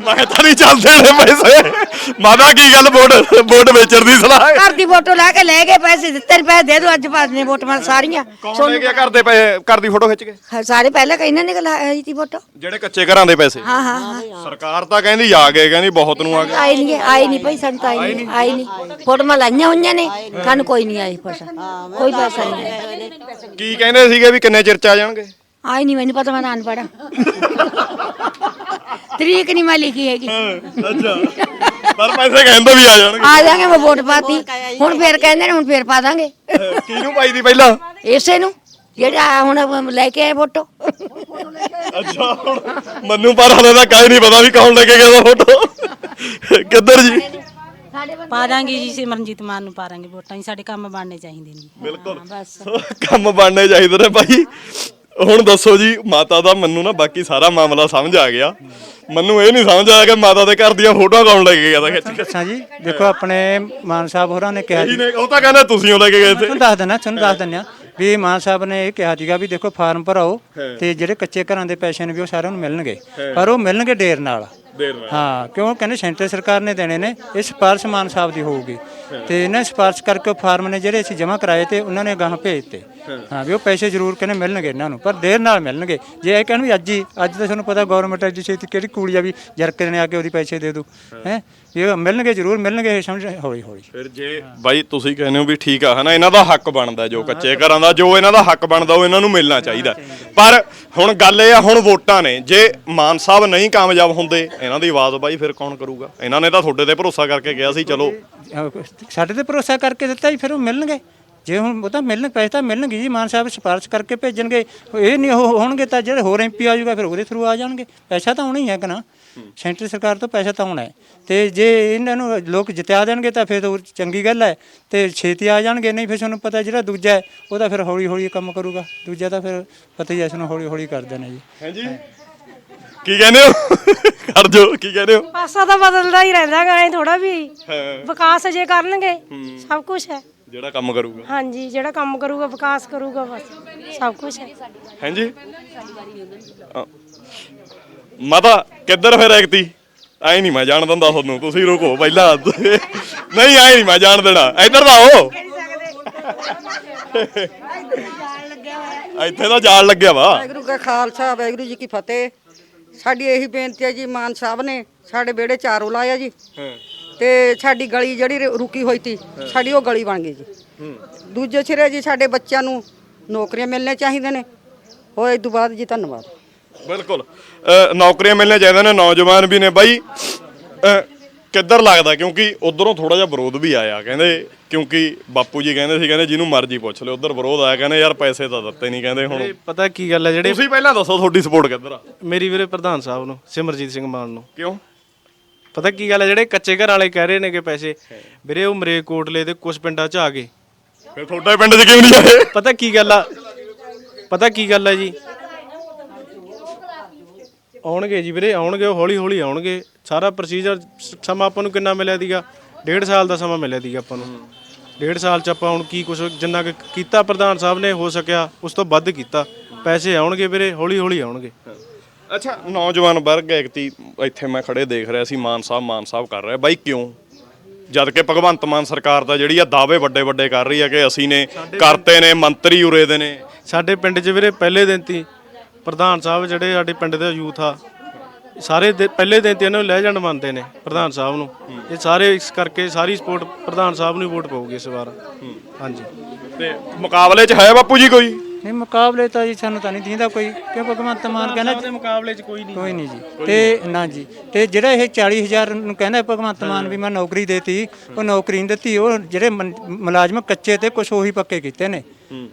ਮੈਂ ਤਾਂ ਨਹੀਂ ਚੱਲਦੇ ਨੇ ਪੈਸੇ। ਮਾਤਾ ਕੀ ਗੱਲ ਵੋਟ ਵੋਟ ਵੇਚਣ ਦੀ ਸਲਾਹ ਹੈ? ਘਰ ਦੀ ਫੋਟੋ ਲਾ ਕੇ ਲੈ ਗਏ ਪੈਸੇ ਦਿੱਤੇ ਨੀ ਪੈਸੇ ਦੇ ਦੋ ਅੱਜ ਬਾਅਦ ਨੇ ਵੋਟਾਂ ਸਾਰੀਆਂ। ਕੌਣ ਲੈ ਗਿਆ ਘਰ ਦੇ ਪੈਸੇ ਘਰ ਦੀ ਫੋਟੋ ਖਿੱਚ ਕੇ? ਹਾਂ, ਸਾਰੇ ਪਹਿਲਾਂ ਕਹਿੰਦੇ ਨੇ ਕਿ ਆਈ ਸੀ ਫੋਟੋ। ਜਿਹੜੇ ਕੱਚੇ ਘਰਾਂ ਦੇ ਪੈਸੇ। ਹਾਂ ਹਾਂ ਹਾਂ। ਸਰਕਾਰ ਤਾਂ ਕਹਿੰਦੀ ਆ ਗਏ ਕਹਿੰਦੀ ਬਹੁਤ ਨੂੰ ਆ ਗਏ। ਆਈ ਨਹੀਂ ਆਈ ਨਹੀਂ ਭਾਈ ਸਾਨੂੰ ਤਾਂ ਆਈ ਨਹੀਂ ਆਈ ਨਹੀਂ। ਫੋਟੋਆਂ ਲਾਈਆਂ ਹੋਈਆਂ ਨੇ ਸਾਨੂੰ ਕੋਈ ਨਹੀਂ ਆਈ ਪੈਸਾ ਕੋਈ ਪੈਸਾ ਨਹੀਂ। ਕੀ ਕਹਿੰਦੇ ਸੀਗੇ ਵੀ ਕਿੰਨੇ ਚਿਰ ਚ ਆ ਜਾਣਗੇ? ਆਈ ਨਹੀਂ ਮੈਨੂੰ ਪਤਾ ਮੈਂ ਤਾਂ ਅਨਪੜ੍ਹ ਤਰੀਕ ਨਹੀਂ ਮੈਂ ਲਿਖੀ ਹੈਗੀ। ਅੱਛਾ। ਪਰ ਪੈਸੇ ਕਹਿੰਦੇ ਵੀ ਆ ਜਾਣਗੇ। ਆ ਜਾਾਂਗੇ ਮੈਂ ਵੋਟ ਪਾਤੀ। ਹੁਣ ਫੇਰ ਕਹਿੰਦੇ ਨੇ ਹੁਣ ਫੇਰ ਪਾ ਦਾਂਗੇ। ਕਿਹਨੂੰ ਪਾਈ ਦੀ ਪਹਿਲਾਂ? ਇਸੇ ਨੂੰ ਜਿਹੜਾ ਹੁਣ ਲੈ ਕੇ ਆਏ ਫੋਟੋ। ਅੱਛਾ ਹੁਣ ਮੈਨੂੰ ਪਰ ਹਲੇ ਤਾਂ ਕਾਈ ਨਹੀਂ ਪਤਾ ਵੀ ਕੌਣ ਲੈ ਕੇ ਗਿਆ ਫੋਟੋ। ਕਿੱਧਰ ਜੀ? ਪਾ ਦਾਂਗੇ ਜੀ ਸਿਮਰਨਜੀਤ ਮਾਨ ਨੂੰ ਪਾ ਦਾਂਗੇ ਵੋਟਾਂ ਜੀ ਸਾਡੇ ਕੰਮ ਬਣਨੇ ਚਾਹੀਦੇ ਨੇ। ਬਿਲਕੁਲ। ਕੰਮ ਬਣਨੇ ਚਾਹੀਦੇ ਨੇ ਭਾਈ। ਹੁਣ ਦੱਸੋ ਜੀ ਮਾਤਾ ਦਾ ਮੈਨੂੰ ਨਾ ਬਾਕੀ ਸਾਰਾ ਮਾਮਲਾ ਸਮਝ ਆ ਗਿਆ। ਮੈਨੂੰ ਇਹ ਨਹੀਂ ਸਮਝ ਆਇਆ ਕਿ ਮਾਤਾ ਦੇ ਘਰ ਦੀਆਂ ਫੋਟੋਆਂ ਕੌਣ ਲੈ ਕੇ ਗਿਆ ਤਾਂ ਖਿੱਚ ਕੇ। ਦੱਸਾਂ ਜੀ ਦੇਖੋ ਆਪਣੇ ਮਾਨ ਸਾਹਿਬ ਹੋਰਾਂ ਨੇ ਕਿਹਾ ਇਹੀ ਜੀ। ਨੇ ਉਹ ਤਾਂ ਕਹਿੰਦੇ ਤੁਸੀਂ ਉਹ ਲੈ ਕੇ ਗਏ ਤੇ ਤੁਹਾਨੂੰ ਦੱਸ ਦਿੰਦਾ ਤੁਹਾਨੂੰ ਦੱਸ ਦਿੰਦਾ ਵੀ ਮਾਨ ਸਾਹਿਬ ਨੇ ਇਹ ਕਿਹਾ ਸੀਗਾ ਵੀ ਦੇਖੋ ਫਾਰਮ ਭਰਾਓ ਤੇ ਜਿਹੜੇ ਕੱਚੇ ਘਰਾਂ ਦੇ ਪੈਸੇ ਨੇ ਵੀ ਉਹ ਸਾਰਿਆਂ ਨੂੰ ਮਿਲਣਗੇ। ਪਰ ਉਹ ਮਿਲਣਗੇ ਦੇਰ ਨਾਲ। ਦੇਰ ਨਾਲ। ਹਾਂ ਕਿਉਂ? ਕਹਿੰਦੇ ਸੈਂਟਰ ਸਰਕਾਰ ਨੇ ਦੇਣੇ ਨੇ ਇਹ ਸਿਫਾਰਿਸ਼ ਮਾਨ ਸਾਹਿਬ ਦੀ ਹੋਊਗੀ। ਤੇ ਇਹਨਾਂ ਸਿਫਾਰਿਸ਼ ਕਰਕੇ ਉਹ ਫਾਰਮ ਨੇ ਜਿਹੜੇ ਅਸੀਂ ਜਮ੍ਹਾਂ ਕਰਾਏ ਤੇ ਉਹਨਾਂ ਨੇ ਗਾਹਾਂ ਭੇਜਤੇ ਹਾਂ ਵੀ ਉਹ ਪੈਸੇ ਜ਼ਰੂਰ ਕਹਿੰਦੇ ਮਿਲਣਗੇ ਇਹਨਾਂ ਨੂੰ ਪਰ ਦੇਰ ਨਾਲ ਮਿਲਣਗੇ। ਜੇ ਇਹ ਕਹਿਣ ਵੀ ਅੱਜ ਹੀ ਅੱਜ ਤਾਂ ਤੁਹਾਨੂੰ ਪਤਾ ਗਵਰਨਮੈਂਟ ਅੱਜ ਛੇਤੀ ਕਿਹੜੀ ਕੂੜੀ ਆ ਵੀ ਜਰਕੇ ਨੇ ਆ ਕੇ ਉਹਦੀ ਪੈਸੇ ਦੇ ਦੂ ਹੈ? ਇਹ ਮਿਲਣਗੇ ਜ਼ਰੂਰ ਮਿਲਣਗੇ ਇਹ ਸਮਝ ਹੌਲੀ ਹੌਲੀ। ਫਿਰ ਜੇ ਬਾਈ ਤੁਸੀਂ ਕਹਿੰਦੇ ਹੋ ਵੀ ਠੀਕ ਆ ਹਨਾ ਇਹਨਾਂ ਦਾ ਹੱਕ ਬਣਦਾ ਜੋ ਕੱਚੇ ਘਰਾਂ ਦਾ ਜੋ ਇਹਨਾਂ ਦਾ ਹੱਕ ਬਣਦਾ ਉਹ ਇਹਨਾਂ ਨੂੰ ਮਿਲਣਾ ਚਾਹੀਦਾ। ਪਰ ਹੁਣ ਗੱਲ ਇਹ ਆ ਹੁਣ ਵੋਟਾਂ ਨੇ ਜੇ ਮਾਨ ਸਾਹਿਬ ਨਹੀਂ ਕਾਮਯਾਬ ਹੁੰਦੇ ਇਹਨਾਂ ਦੀ ਆਵਾਜ਼ ਬਾਈ ਫਿਰ ਕੌਣ ਕਰੂਗਾ? ਇਹਨਾਂ ਨੇ ਤਾਂ ਤੁਹਾਡੇ ਤੇ ਭਰੋਸਾ ਕਰਕੇ ਗਿਆ ਸੀ ਚਲੋ। ਸਾਡੇ ਤੇ ਭਰੋਸਾ ਕਰਕੇ ਦਿੱਤਾ ਜੀ ਫਿਰ ਉਹ ਮਿਲਣਗੇ। ਜੇ ਹੁਣ ਉਹ ਤਾਂ ਮਿਲਣ ਪੈਸੇ ਤਾਂ ਮਿਲਣਗੇ ਜੀ ਮਾਨ ਸਾਹਿਬ ਸਿਫਾਰਿਸ਼ ਕਰਕੇ ਭੇਜਣਗੇ। ਇਹ ਨਹੀਂ ਉਹ ਹੋਣਗੇ ਤਾਂ ਜਿਹੜੇ ਹੋਰ ਐਮਪੀ ਆ ਜਾਊਗਾ ਫਿਰ ਉਹਦੇ ਥਰੂ ਆ ਜਾਣਗੇ। ਪੈਸਾ ਤਾਂ ਆਉਣਾ ਹੀ ਹੈ ਕਿ ਨਾ? ਸੈਂਟਰ ਸਰਕਾਰ ਤੋਂ ਪੈਸਾ ਤਾਂ ਆਉਣਾ ਹੈ। ਤੇ ਜੇ ਇਹਨਾਂ ਨੂੰ ਲੋਕ ਜਿਤਾ ਦੇਣਗੇ ਤਾਂ ਫਿਰ ਤਾਂ ਚੰਗੀ ਗੱਲ ਹੈ। ਤੇ ਛੇਤੀ ਆ ਜਾਣਗੇ ਨਹੀਂ ਫਿਰ ਤੁਹਾਨੂੰ ਪਤਾ ਜਿਹੜਾ ਦੂਜਾ ਹੈ ਉਹ ਤਾਂ ਫਿਰ ਹੌਲੀ ਹੌਲੀ ਕੰਮ ਕਰੂਗਾ। ਦੂਜਾ ਤਾਂ ਫਿਰ ਪਤਾ ਹੀ ਇਸ ਨੂੰ ਹੌਲੀ ਹੌਲੀ ਕਰਦੇ ਨੇ ਜੀ। ਹਾਂਜੀ। ਕੀ ਕਹਿੰਦੇ ਹੋ? ਕਰ ਜੋ ਕੀ ਕਹਿੰਦੇ ਹੋ? ਪਾਸਾ ਤਾਂ ਬਦਲਦਾ ਹੀ ਰਹਿੰਦਾ ਗਾ ਐ ਥੋੜਾ ਵੀ। ਵਿਕਾਸ ਜੇ ਕਰਨਗੇ ਸਭ ਕੁਝ ਹੈ। ਜਿਹੜਾ ਕੰਮ ਕਰੂਗਾ? ਹਾਂਜੀ ਜਿਹੜਾ ਕੰਮ ਕਰੂਗਾ ਵਿਕਾਸ ਕਰੂਗਾ ਬਸ। ਸਭ ਕੁਝ ਹੈ। ਹਾਂਜੀ? ਅ, ਮਾਤਾ ਕਿੱਧਰ ਫਿਰ ਐਕਤੀ ਐ ਨਹੀਂ ਮੈਂ ਜਾਣ ਦਿੰਦਾ ਤੁਹਾਨੂੰ ਤੁਸੀਂ ਰੁਕੋ ਪਹਿਲਾਂ। ਨਹੀਂ ਐ ਨਹੀਂ ਮੈਂ ਜਾਣ ਦੇਣਾ। ਇੱਧਰ ਦਾ ਆਓ। ਇੱਥੇ ਤਾਂ ਜਾਲ ਲੱਗਿਆ ਵਾ। ਵਾਹਿਗੁਰੂ ਕਾ ਖਾਲਸਾ ਵਾਹਿਗੁਰੂ ਜੀ ਕੀ ਫਤਿਹ। ਸਾਡੀ ਇਹੀ ਬੇਨਤੀ ਹੈ ਜੀ ਮਾਨ ਸਾਹਿਬ ਨੇ ਸਾਡੇ ਵਿਹੜੇ ਚਾਰੋਂ ਲਾਇਆ ਜੀ। ਤੇ ਸਾਡੀ ਗਲੀ ਜਿਹੜੀ ਰ- ਰੁਕੀ ਹੋਈ ਸੀ ਸਾਡੀ ਉਹ ਗਲੀ ਬਣ ਗਈ ਜੀ। ਦੂਜੇ ਸਿਰੇ ਜੀ ਸਾਡੇ ਬੱਚਿਆਂ ਨੂੰ ਨੌਕਰੀਆਂ ਮਿਲਣੇ ਚਾਹੀਦੇ ਨੇ। ਹੋਏ ਇਸ ਤੋਂ ਬਾਅਦ ਜੀ ਧੰਨਵਾਦ। ਬਿਲਕੁਲ। ਅ, ਨੌਕਰੀਆਂ ਮਿਲਣੀਆਂ ਚਾਹੀਦੀਆਂ ਨੇ ਨੌਜਵਾਨ ਵੀ ਨੇ ਬਾਈ। ਕਿੱਧਰ ਲੱਗਦਾ? ਕਿਉਂਕਿ ਉਧਰੋਂ ਥੋੜਾ ਜਿਹਾ ਵਿਰੋਧ ਵੀ ਆਇਆ ਕਹਿੰਦੇ ਕਿਉਂਕਿ ਬਾਪੂ ਜੀ ਕਹਿੰਦੇ ਸੀ ਕਹਿੰਦੇ ਜਿਹਨੂੰ ਮਰਜ਼ੀ ਪੁੱਛ ਲਿਓ। ਉਧਰ ਵਿਰੋਧ ਆਇਆ ਕਹਿੰਦੇ ਯਾਰ ਪੈਸੇ ਤਾਂ ਦਿੱਤੇ ਨਹੀਂ ਕਹਿੰਦੇ ਹੁਣ। ਪਤਾ ਕੀ ਗੱਲ ਹੈ ਜਿਹੜੇ ਤੁਸੀਂ ਪਹਿਲਾਂ ਦੱਸੋ ਤੁਹਾਡੀ ਸਪੋਰਟ ਕਿੱਧਰ ਆ? ਮੇਰੀ ਵੀਰੇ ਪ੍ਰਧਾਨ ਸਾਹਿਬ ਨੂੰ ਸਿਮਰਜੀਤ ਸਿੰਘ ਮਾਨ ਨੂੰ। ਕਿਉਂ? ਪਤਾ ਕੀ ਗੱਲ ਹੈ ਜਿਹੜੇ ਕੱਚੇ ਘਰ ਵਾਲੇ ਕਹਿ ਰਹੇ ਨੇ ਕਿ ਪੈਸੇ ਵੀਰੇ ਉਹ ਮਰੇ ਕੋਟਲੇ ਦੇ ਕੁਝ ਪਿੰਡਾਂ 'ਚ ਆ ਗਏ। ਫਿਰ ਤੁਹਾਡੇ ਪਿੰਡ 'ਚ ਕਿਉਂ ਨਹੀਂ ਆਏ? ਪਤਾ ਕੀ ਗੱਲ ਆ? ਪਤਾ ਕੀ ਗੱਲ ਹੈ ਜੀ? ਆਉਣਗੇ ਜੀ ਵੀਰੇ ਆਉਣਗੇ ਉਹ ਹੌਲੀ ਹੌਲੀ ਆਉਣਗੇ। ਸਾਰਾ ਪ੍ਰੋਸੀਜਰ ਸਮਾਂ ਆਪਾਂ ਨੂੰ ਕਿੰਨਾ ਮਿਲਿਆ ਦੀਗਾ? ਡੇਢ ਸਾਲ ਦਾ ਸਮਾਂ ਮਿਲਿਆ ਦੀਗਾ ਆਪਾਂ ਨੂੰ। ਡੇਢ ਸਾਲ ਚ ਆਪਾਂ ਹੁਣ ਕੀ ਕੁਛ ਜਿੰਨਾ ਕੁ ਕੀਤਾ ਪ੍ਰਧਾਨ ਸਾਹਿਬ ਨੇ ਹੋ ਸਕਿਆ ਉਸ ਤੋਂ ਵੱਧ ਕੀਤਾ। ਪੈਸੇ ਆਉਣਗੇ ਵੀਰੇ ਹੌਲੀ ਹੌਲੀ ਆਉਣਗੇ ਅੱਛਾ ਨੌਜਵਾਨ ਵਰਗ ਐਕਤੀ ਇੱਥੇ ਮੈਂ ਖੜੇ ਦੇਖ ਰਿਹਾ ਸੀ ਮਾਨ ਸਾਹਿਬ ਮਾਨ ਸਾਹਿਬ ਕਰ ਰਿਹਾ ਬਾਈ ਕਿਉਂ? ਜਦ ਕਿ ਭਗਵੰਤ ਮਾਨ ਸਰਕਾਰ ਦਾ ਜਿਹੜੀ ਆ ਦਾਅਵੇ ਵੱਡੇ ਵੱਡੇ ਕਰ ਰਹੀ ਆ ਕਿ ਅਸੀਂ ਨੇ ਕਰਤੇ ਨੇ ਮੰਤਰੀ ਉਰੇ ਦੇ ਨੇ। ਸਾਡੇ ਪਿੰਡ 'ਚ ਵੀਰੇ ਪਹਿਲੇ ਦਿਨ ਤੀ ਪ੍ਰਧਾਨ ਸਾਹਿਬ ਜਿਹੜੇ ਸਾਡੇ ਪਿੰਡ ਦੇ ਯੂਥ ਆ ਸਾਰੇ ਦਿ- ਪਹਿਲੇ ਦਿਨ ਤੇ ਇਹਨਾਂ ਨੂੰ ਲੈ ਜਾਣ ਮੰਨਦੇ ਨੇ ਪ੍ਰਧਾਨ ਸਾਹਿਬ ਨੂੰ। ਇਹ ਸਾਰੇ ਇਸ ਕਰਕੇ ਸਾਰੀ ਸਪੋਰਟ ਪ੍ਰਧਾਨ ਸਾਹਿਬ ਨੂੰ ਹੀ ਵੋਟ ਪਾਊਗੀ ਇਸ ਵਾਰ। ਹਾਂਜੀ। ਤੇ ਮੁਕਾਬਲੇ 'ਚ ਹੈ ਬਾਪੂ ਜੀ ਕੋਈ? ਇਹ ਮੁਕਾਬਲੇ ਤਾਂ ਜੀ ਸਾਨੂੰ ਤਾਂ ਨਹੀਂ ਦਿੰਦਾ ਕੋਈ ਕਿਉਂ ਭਗਵੰਤ ਮਾਨ ਕਹਿੰਦਾ ਦੇ ਮੁਕਾਬਲੇ 'ਚ ਕੋਈ ਨਹੀਂ ਕੋਈ ਨਹੀਂ ਜੀ। ਤੇ ਨਾ ਜੀ। ਤੇ ਜਿਹੜਾ ਇਹ 40000 ਨੂੰ ਕਹਿੰਦਾ ਭਗਵੰਤ ਮਾਨ ਵੀ ਮੈਂ ਨੌਕਰੀ ਦੇਤੀ ਉਹ ਨੌਕਰੀ ਨਹੀਂ ਦਿੱਤੀ ਉਹ ਜਿਹੜੇ ਮਨ- ਮੁਲਾਜ਼ਮ ਕੱਚੇ ਤੇ ਕੁਝ ਉਹੀ ਪੱਕੇ ਕੀਤੇ ਨੇ।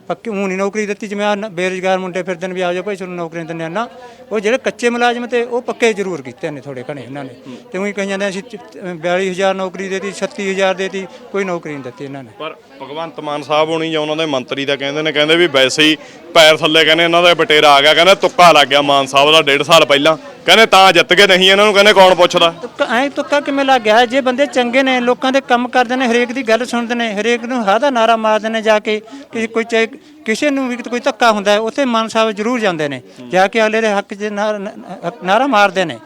ਪੱਕੇ ਉਹ ਨਹੀਂ ਨੌਕਰੀ ਦਿੱਤੀ ਜਿਵੇਂ ਆਹ ਨ- ਬੇਰੁਜ਼ਗਾਰ ਮੁੰਡੇ ਫਿਰਦੇ ਨੇ ਵੀ ਆ ਜਾਓ ਭਾਈ ਤੁਹਾਨੂੰ ਨੌਕਰੀਆਂ ਦਿੰਦੇ ਆ। ਨਾ, ਉਹ ਜਿਹੜੇ ਕੱਚੇ ਮੁਲਾਜ਼ਮ ਤੇ ਉਹ ਪੱਕੇ ਜ਼ਰੂਰ ਕੀਤੇ ਨੇ ਥੋੜੇ ਘਣੇ ਇਹਨਾਂ ਨੇ। ਤੇ ਉਹੀ ਕਹੀ ਜਾਂਦੇ ਅਸੀਂ 42000 ਨੌਕਰੀ ਦੇਤੀ 36000 ਦੇਤੀ, ਕੋਈ ਨੌਕਰੀ ਨਹੀਂ ਦਿੱਤੀ ਇਹਨਾਂ ਨੇ। ਪਰ ਭਗਵੰਤ ਮਾਨ ਸਾਹਿਬ ਹੋਣੀ ਜਾਂ ਉਹਨਾਂ ਦੇ ਮੰਤਰੀ ਦਾ ਕਹਿੰਦੇ ਨੇ, ਕਹਿੰਦੇ ਵੀ ਵੈਸੇ ਹੀ ਪੈਰ ਥੱਲੇ ਕਹਿੰਦੇ ਇਹਨਾਂ ਦਾ ਬਟੇਰਾ ਆ ਗਿਆ, ਕਹਿੰਦੇ ਤੁੱਕਾ ਲੱਗ ਗਿਆ ਮਾਨ ਸਾਹਿਬ ਦਾ ਡੇਢ ਸਾਲ ਪਹਿਲਾਂ। ਕਹਿੰਦੇ ਤਾਂ ਜਿੱਤ ਗਏ, ਨਹੀਂ ਇਹਨਾਂ ਨੂੰ ਕਹਿੰਦੇ ਕੌਣ ਪੁੱਛਦਾ? ਤੁੱਕਾ ਐ ਤੁੱਕਾ ਕਿਵੇਂ ਲੱਗ ਗਿਆ? ਜੇ ਬੰਦੇ ਚੰਗੇ ਨੇ, ਲੋਕਾਂ ਦੇ ਕੰਮ ਕਰਦੇ ਨੇ, ਹਰੇਕ ਦੀ ਗੱਲ ਸੁਣਦੇ ਨੇ, ਹਰੇਕ ਨੂੰ ਹਾਂ ਦਾ ਨਾਰਾ ਮਾਰਦੇ ਨੇ ਜਾ ਕੇ ਕਿ ਕੋਈ ਚਾਹੇ ਕਿਸੇ ਨੂੰ ਵੀ ਕੋਈ ਧੱਕਾ ਹੁੰਦਾ ਉੱਥੇ ਮਾਨ ਸਾਹਿਬ ਜ਼ਰੂਰ ਜਾਂਦੇ ਨੇ, ਜਾ ਕੇ ਅਗਲੇ ਦੇ ਹੱਕ 'ਚ ਨਾਰਾ- ਮਾਰਦੇ ਨੇ।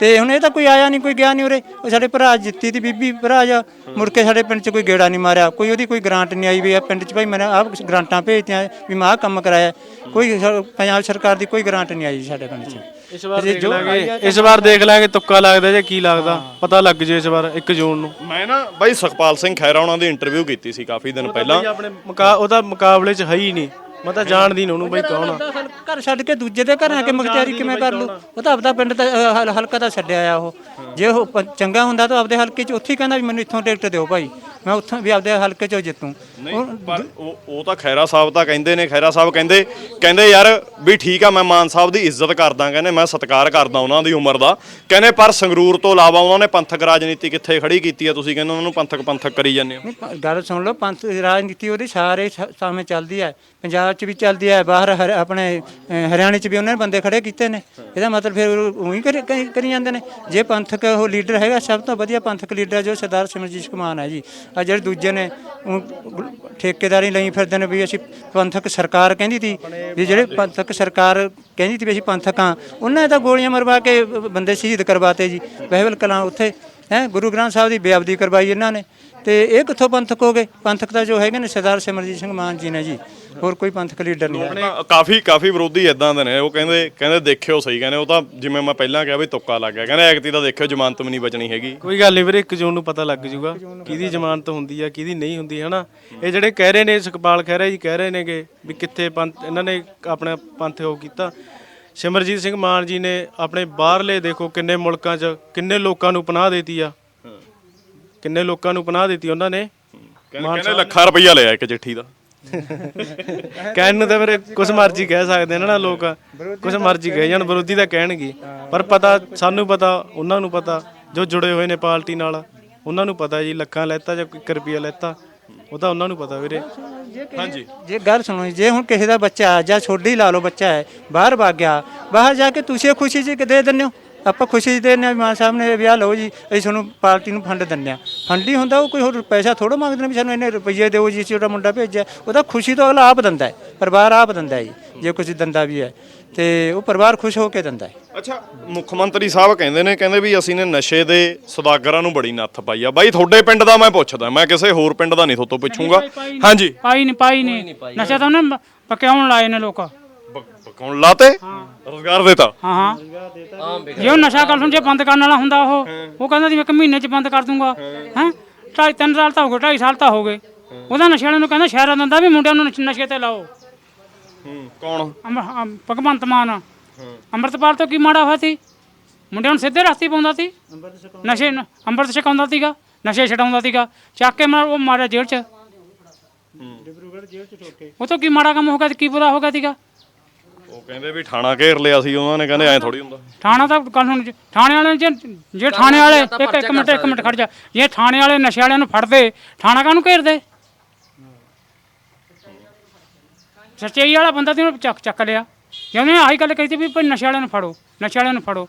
ਤੇ ਹੁਣ ਇਹ ਤਾਂ ਕੋਈ ਆਇਆ ਨਹੀਂ, ਕੋਈ ਗਿਆ ਨਹੀਂ ਉਰੇ। ਉਹ ਸਾਡੇ ਭਰਾ ਜਿੱਤੀ ਦੀ ਬੀਬੀ, ਭਰਾ ਜਾ ਮੁੜ ਕੇ ਸਾਡੇ ਪਿੰਡ 'ਚ ਕੋਈ ਗੇੜਾ ਨਹੀਂ ਮਾਰਿਆ। ਕੋਈ ਉਹਦੀ ਕੋਈ ਗ੍ਰਾਂਟ ਨਹੀਂ ਆਈ ਵੀ ਆ ਪਿੰਡ 'ਚ ਭਾਈ ਮੈਂ ਆਹ ਗ੍ਰਾਂਟਾਂ ਭੇਜਤੀਆਂ, ਵੀ ਮੈਂ ਆਹ ਕੰਮ ਕਰਾਇਆ। ਕੋਈ ਪੰਜਾਬ ਸਰਕਾਰ ਦੀ ਕੋਈ ਗ੍ਰਾਂਟ ਨਹੀਂ ਆਈ ਸਾਡੇ ਪਿੰਡ 'ਚ। ਇਸ ਵਾਰ ਦੇਖ ਲਾਂਗੇ। ਇਸ ਵਾਰ ਦੇਖ ਲਾਂਗੇ ਤੁੱਕਾ ਲੱਗਦਾ ਜਾਂ ਕੀ ਲੱਗਦਾ ਪਤਾ ਲੱਗ ਜੇ ਇਸ ਵਾਰ 1 ਜੂਨ ਨੂੰ। ਮੈਂ ਨਾ ਬਾਈ ਸੁਖਪਾਲ ਸਿੰਘ ਖੈਰਾ ਉਹਨਾਂ ਦੀ ਇੰਟਰਵਿਊ ਕੀਤੀ ਸੀ ਕਾਫੀ ਦਿਨ ਪਹਿਲਾਂ। ਆਪਣੇ ਮੁਕਾ ਉਹਦਾ ਮੁਕਾਬਲੇ 'ਚ ਹੈ ਹੀ ਨਹੀਂ। ਮੈਂ ਤਾਂ ਜਾਣਦੀ ਨਹੀਂ ਉਹਨੂੰ ਬਈ ਕੌਣ ਆ। ਘਰ ਛੱਡ ਕੇ ਦੂਜੇ ਦੇ ਘਰ ਆ ਕੇ ਮੁਖਤਿਆਰੀ ਕਿਵੇਂ ਕਰ ਲੂ। ਉਹ ਤਾਂ ਆਪਦਾ ਪਿੰਡ ਦਾ ਹਲਕਾ ਦਾ ਛੱਡਿਆ ਆ ਉਹ। ਜੇ ਉਹ ਚੰਗਾ ਹੁੰਦਾ ਤਾਂ ਆਪਦੇ ਹਲਕੇ 'ਚ ਉੱਥੇ ਹੀ ਕਹਿੰਦਾ ਵੀ ਮੈਨੂੰ ਇੱਥੋਂ ਟਿਕਟ ਦਿਓ ਭਾਈ। ਮੈਂ ਉੱਥੋਂ ਵੀ ਆਪਦੇ ਹਲਕੇ 'ਚੋਂ ਜਿੱਤੂ। ਨਹੀਂ ਪਰ ਉਹ ਉਹ ਤਾਂ ਖੈਰਾ ਸਾਹਿਬ ਤਾਂ ਕਹਿੰਦੇ ਨੇ ਖੈਰਾ ਸਾਹਿਬ ਕਹਿੰਦੇ ਕਹਿੰਦੇ ਯਾਰ ਵੀ ਠੀਕ ਆ ਮੈਂ ਮਾਨ ਸਾਹਿਬ ਦੀ ਇੱਜ਼ਤ ਕਰਦਾ ਕਹਿੰਦੇ ਮੈਂ ਸਤਿਕਾਰ ਕਰਦਾ ਉਹਨਾਂ ਦੀ ਉਮਰ ਦਾ। ਕਹਿੰਦੇ ਪਰ ਸੰਗਰੂਰ ਤੋਂ ਇਲਾਵਾ ਉਹਨਾਂ ਨੇ ਪੰਥਕ ਰਾਜਨੀਤੀ ਕਿੱਥੇ ਖੜੀ ਕੀਤੀ ਆ ਤੁਸੀਂ ਕਹਿੰਦੇ ਉਹਨਾਂ ਨੂੰ ਪੰਥਕ ਪੰਥਕ ਕਰੀ ਜਾਂਦੇ ਹੋ। ਗੱਲ ਸੁਣ ਲਓ ਪੰਥ ਰਾਜਨੀਤੀ ਉਹਦੀ ਸਾਰੇ ਸਾਹਮਣੇ ਚੱਲਦੀ ਹੈ ਪੰਜਾਬ 'ਚ ਵੀ ਚੱਲਦੀ ਹੈ ਬਾਹਰ ਹਰ- ਆਪਣੇ ਹਰਿਆਣੇ 'ਚ ਵੀ ਉਹਨਾਂ ਨੇ ਬੰਦੇ ਖੜੇ ਕੀਤੇ ਨੇ। ਇਹਦਾ ਮਤਲਬ ਫਿਰ ਉਹੀ ਕਰੀ ਜਾਂਦੇ ਨੇ। ਜੇ ਪੰਥਕ ਉਹ ਲੀਡਰ ਹੈਗਾ ਸਭ ਤੋਂ ਵਧੀਆ ਪੰਥਕ ਲੀਡਰ ਜੋ ਸਰਦਾਰ ਸਿਮਰਜੀਤ ਮਾਨ ਹੈ ਜੀ। ਆ ਜਿਹੜੇ ਦੂਜੇ ਨੇ, ਉਹ ਠੇਕੇਦਾਰੀ ਲਈ ਫਿਰਦੇ ਨੇ ਵੀ ਅਸੀਂ ਪੰਥਕ ਸਰਕਾਰ ਕਹਿੰਦੀ ਸੀ ਵੀ ਜਿਹੜੇ ਪੰਥਕ ਸਰਕਾਰ ਕਹਿੰਦੀ ਸੀ ਵੀ ਅਸੀਂ ਪੰਥਕ ਹਾਂ, ਉਹਨਾਂ ਨੇ ਤਾਂ ਗੋਲੀਆਂ ਮਰਵਾ ਕੇ ਬੰਦੇ ਸ਼ਹੀਦ ਕਰਵਾਤੇ ਜੀ ਬਹਿਬਲ ਕਲਾਂ ਉੱਥੇ, ਹੈ, ਗੁਰੂ ਗ੍ਰੰਥ ਸਾਹਿਬ ਦੀ ਬੇਅਬਦੀ ਕਰਵਾਈ ਇਹਨਾਂ ਨੇ, ਤੇ ਇਹ ਕਿੱਥੋਂ ਪੰਥਕ ਹੋ ਗਏ? ਪੰਥਕ ਤਾਂ ਜੋ ਹੈਗੇ ਨੇ, ਸਰਦਾਰ ਸਿਮਰਜੀਤ ਸਿੰਘ ਮਾਨ ਜੀ ਨੇ ਜੀ। ਹੋਰ ਕੋਈ ਪੰਥਕ ਲੀਡਰ ਨਹੀਂ ਹੈ। ਤਾਂ ਕਾਫੀ ਕਾਫੀ ਵਿਰੋਧੀ ਇਦਾਂ ਦੇ ਨੇ। ਉਹ ਕਹਿੰਦੇ ਕਹਿੰਦੇ ਦੇਖਿਓ ਸਹੀ ਕਹਿੰਦੇ ਉਹ ਤਾਂ ਜਿਵੇਂ ਮੈਂ ਪਹਿਲਾਂ ਕਿਹਾ ਵੀ ਤੁੱਕਾ ਲੱਗ ਗਿਆ। ਕਹਿੰਦੇ ਐਕਤੀ ਤਾਂ ਦੇਖਿਓ ਜ਼ਮਾਨਤ ਵੀ ਨਹੀਂ ਬਚਣੀ ਹੈਗੀ। ਕੋਈ ਗੱਲ ਨਹੀਂ ਵੀਰੇ 1 ਜੂਨ ਨੂੰ ਪਤਾ ਲੱਗ ਜੂਗਾ ਕਿਹਦੀ ਜ਼ਮਾਨਤ ਹੁੰਦੀ ਆ ਕਿਹਦੀ ਨਹੀਂ ਹੁੰਦੀ ਹਨਾ? ਇਹ ਜਿਹੜੇ ਕਹਿ ਰਹੇ ਨੇ ਸੁਖਪਾਲ ਖਹਿਰਾ ਜੀ ਕਹਿ ਰਹੇ ਨੇਗੇ ਵੀ ਕਿੱਥੇ ਪੰਥ ਇਹਨਾਂ ਨੇ ਆਪਣਾ ਪੰਥ ਉਹ ਕੀਤਾ। ਸਿਮਰਜੀਤ ਸਿੰਘ ਮਾਨ ਜੀ ਨੇ ਆਪਣੇ ਬਾਹਰਲੇ ਦੇਖੋ ਕਿੰਨੇ ਮੁਲਕਾਂ 'ਚ ਕਿੰਨੇ ਲੋਕਾਂ ਨੂੰ ਪਨਾਹ ਦਿੱਤੀ ਆ। ਕਿੰਨੇ ਲੋਕਾਂ ਨੂੰ ਪਨਾਹ ਦਿੱਤੀ ਉਹਨਾਂ ਨੇ। ਕਹਿੰਦੇ ਕਹਿੰਦੇ ਲੱਖਾਂ ਰੁਪਈਆ ਲਿਆ ਇੱਕ ਚਿੱਠੀ ਦਾ। ਕਹਿਣ ਨੂੰ ਤਾਂ ਫਿਰ ਕੁਝ ਮਰਜ਼ੀ ਕਹਿ ਸਕਦੇ ਨੇ ਨਾ ਲੋਕ। ਕੁਝ ਮਰਜ਼ੀ ਕਹੇ ਜਾਣ ਵਿਰੋਧੀ ਤਾਂ ਕਹਿਣਗੇ। ਪਰ ਪਤਾ ਸਾਨੂੰ ਪਤਾ ਉਹਨਾਂ ਨੂੰ ਪਤਾ ਜੋ ਜੁੜੇ ਹੋਏ ਨੇ ਪਾਰਟੀ ਨਾਲ ਉਹਨਾਂ ਨੂੰ ਪਤਾ ਜੀ ਲੱਖਾਂ ਲੈਤਾ ਜਾਂ 1 ਰੁਪਿਆ ਲੈਤਾ ਉਹ ਤਾਂ ਉਹਨਾਂ ਨੂੰ ਪਤਾ ਵੀਰੇ। ਹਾਂਜੀ। ਜੇ ਗੱਲ ਸੁਣੋ ਜੀ, ਜੇ ਹੁਣ ਕਿਸੇ ਦਾ ਬੱਚਾ ਹੈ ਜਾਂ ਛੋਡੀ ਲਾ ਲਓ ਬੱਚਾ ਹੈ ਬਾਹਰ ਭੱਗ ਗਿਆ ਬਾਹਰ ਜਾ ਕੇ ਤੁਸੀਂ ਖੁਸ਼ੀ ਜੀ ਦੇ ਦਿੰਦੇ ਹੋ? ਆਪਾਂ ਖੁਸ਼ੀ ਦੇ ਦਿੰਦੇ ਹਾਂ ਵੀ ਮਾਂ ਸਾਹਿਬ ਨੇ ਵਿਆਹ ਲਓ ਜੀ ਅਸੀਂ ਤੁਹਾਨੂੰ ਪਾਰਟੀ ਨੂੰ ਫੰਡ ਦਿੰਦੇ ਆ ਫੰਡ ਹੀ ਹੁੰਦਾ ਉਹ ਕੋਈ ਹੋਰ ਪੈਸਾ ਥੋੜਾ ਮੰਗਦੇ ਨੇ ਵੀ ਸਾਨੂੰ ਇੰਨੇ ਰੁਪਈਏ ਦਿਓ ਜੀ ਜਿਹੜਾ ਮੁੰਡਾ ਭੇਜਿਆ ਉਹਦਾ ਖੁਸ਼ੀ ਤੋਂ ਅਗਲਾ ਆਪ ਦਿੰਦਾ ਹੈ ਪਰਿਵਾਰ ਆਪ ਦਿੰਦਾ ਹੈ ਜੀ ਜੇ ਕੁਝ ਦਿੰਦਾ ਵੀ ਹੈ। ਤੇ ਉਹ ਪਰਿਵਾਰ ਖੁਸ਼ ਹੋ ਕੇ ਦਿੰਦਾ ਹੈ। ਅੱਛਾ ਮੁੱਖ ਮੰਤਰੀ ਸਾਹਿਬ ਕਹਿੰਦੇ ਨੇ ਕਹਿੰਦੇ ਵੀ ਅਸੀਂ ਨੇ ਨਸ਼ੇ ਦੇ ਸੌਦਾਗਰਾਂ ਨੂੰ ਬੜੀ ਨੱਥ ਪਾਈ ਆ। ਬਾਈ ਤੁਹਾਡੇ ਪਿੰਡ ਦਾ ਮੈਂ ਪੁੱਛਦਾ ਮੈਂ ਕਿਸੇ ਹੋਰ ਪਿੰਡ ਦਾ ਨਹੀਂ ਤੁਹਾਤੋਂ ਪੁੱਛੂੰਗਾ। ਹਾਂਜੀ। ਪਾਈ ਨਹੀਂ ਪਾਈ ਨਹੀਂ ਨਸ਼ਾ ਤਾਂ ਉਹਨੇ ਪਕਿਆਉਣ ਲਾਏ ਨੇ ਲੋਕ। ਕੌਣ ਲਾਤੇ? ਰੋਜ਼ਗਾਰ ਦੇਤਾ? ਹਾਂ ਹਾਂ। ਜੇ ਉਹ ਨਸ਼ਾ ਕਰ ਸੁਣ ਜੇ ਬੰਦ ਕਰਨ ਵਾਲਾ ਹੁੰਦਾ ਉਹ ਉਹ ਕਹਿੰਦਾ ਸੀ ਮੈਂ ਇੱਕ ਮਹੀਨੇ ਚ ਬੰਦ ਕਰ ਦੂੰਗਾ। ਹੈ। ਢਾਈ ਤਿੰਨ ਸਾਲ ਤਾਂ ਹੋ ਗਏ ਢਾਈ ਸਾਲ ਤਾਂ ਹੋ ਗਏ। ਉਹਦਾ ਨਸ਼ੇ ਵਾਲੇ ਨੂੰ ਕਹਿੰਦਾ ਸ਼ਹਿਰਾਂ ਦਿੰਦਾ ਵੀ ਮੁੰਡਿਆਂ ਨੂੰ ਨਸ਼- ਨਸ਼ੇ ਤੇ ਲਾਓ। ਹੂੰ ਕੌਣ? ਅਮ- ਅਮ- ਭਗਵੰਤ ਮਾਨ। ਅੰਮ੍ਰਿਤਪਾਲ ਤੋਂ ਕੀ ਮਾੜਾ ਹੋਇਆ ਸੀ? ਮੁੰਡਿਆਂ ਨੂੰ ਸਿੱਧੇ ਰਸਤੇ ਪਾਉਂਦਾ ਸੀ? ਨਸ਼ੇ ਨ- ਅੰਮ੍ਰਿਤ ਛਕਾਉਂਦਾ ਸੀਗਾ ਨਸ਼ੇ ਛਡਾਉਂਦਾ ਸੀਗਾ। ਚੱਕ ਕੇ ਮਾਰ ਉਹ ਮਾਰਿਆ ਜੇਲ੍ਹ 'ਚ। ਉਹ ਤੋਂ ਕੀ ਮਾੜਾ ਕੰਮ ਹੋ ਗਿਆ ਤੇ ਕੀ ਬੁਰਾ ਹੋ ਗਿਆ ਸੀਗਾ? ਕਹਿੰਦੇ ਵੀ ਥਾਣਾ ਘੇਰ ਲਿਆ ਸੀ ਉਹਨਾਂ ਨੇ ਕਹਿੰਦੇ ਐ ਥੋੜੀ ਹੁੰਦਾ। ਥਾਣਾ ਤਾਂ ਗੱਲ ਹੁਣ ਜੇ- ਥਾਣੇ ਵਾਲੇ ਜੇ ਜੇ ਥਾਣੇ ਵਾਲੇ ਇੱਕ ਇੱਕ ਮਿੰਟ ਇੱਕ ਮਿੰਟ ਖੜ ਜਾ। ਜੇ ਥਾਣੇ ਵਾਲੇ ਨਸ਼ੇ ਵਾਲਿਆਂ ਨੂੰ ਫੜਦੇ ਥਾਣਾ ਕਾਹਨੂੰ ਘੇਰਦੇ? ਸੱਚਾਈ ਵਾਲਾ ਬੰਦਾ ਤੇ ਉਹਨੂੰ ਚੱਕ ਚੱਕ ਲਿਆ। ਜੇ ਉਹਨੇ ਆਹੀ ਗੱਲ ਕਹੀ ਸੀ ਵੀ ਭਾਈ ਨਸ਼ੇ ਵਾਲਿਆਂ ਨੂੰ ਫੜੋ ਨਸ਼ੇ ਵਾਲਿਆਂ ਨੂੰ ਫੜੋ।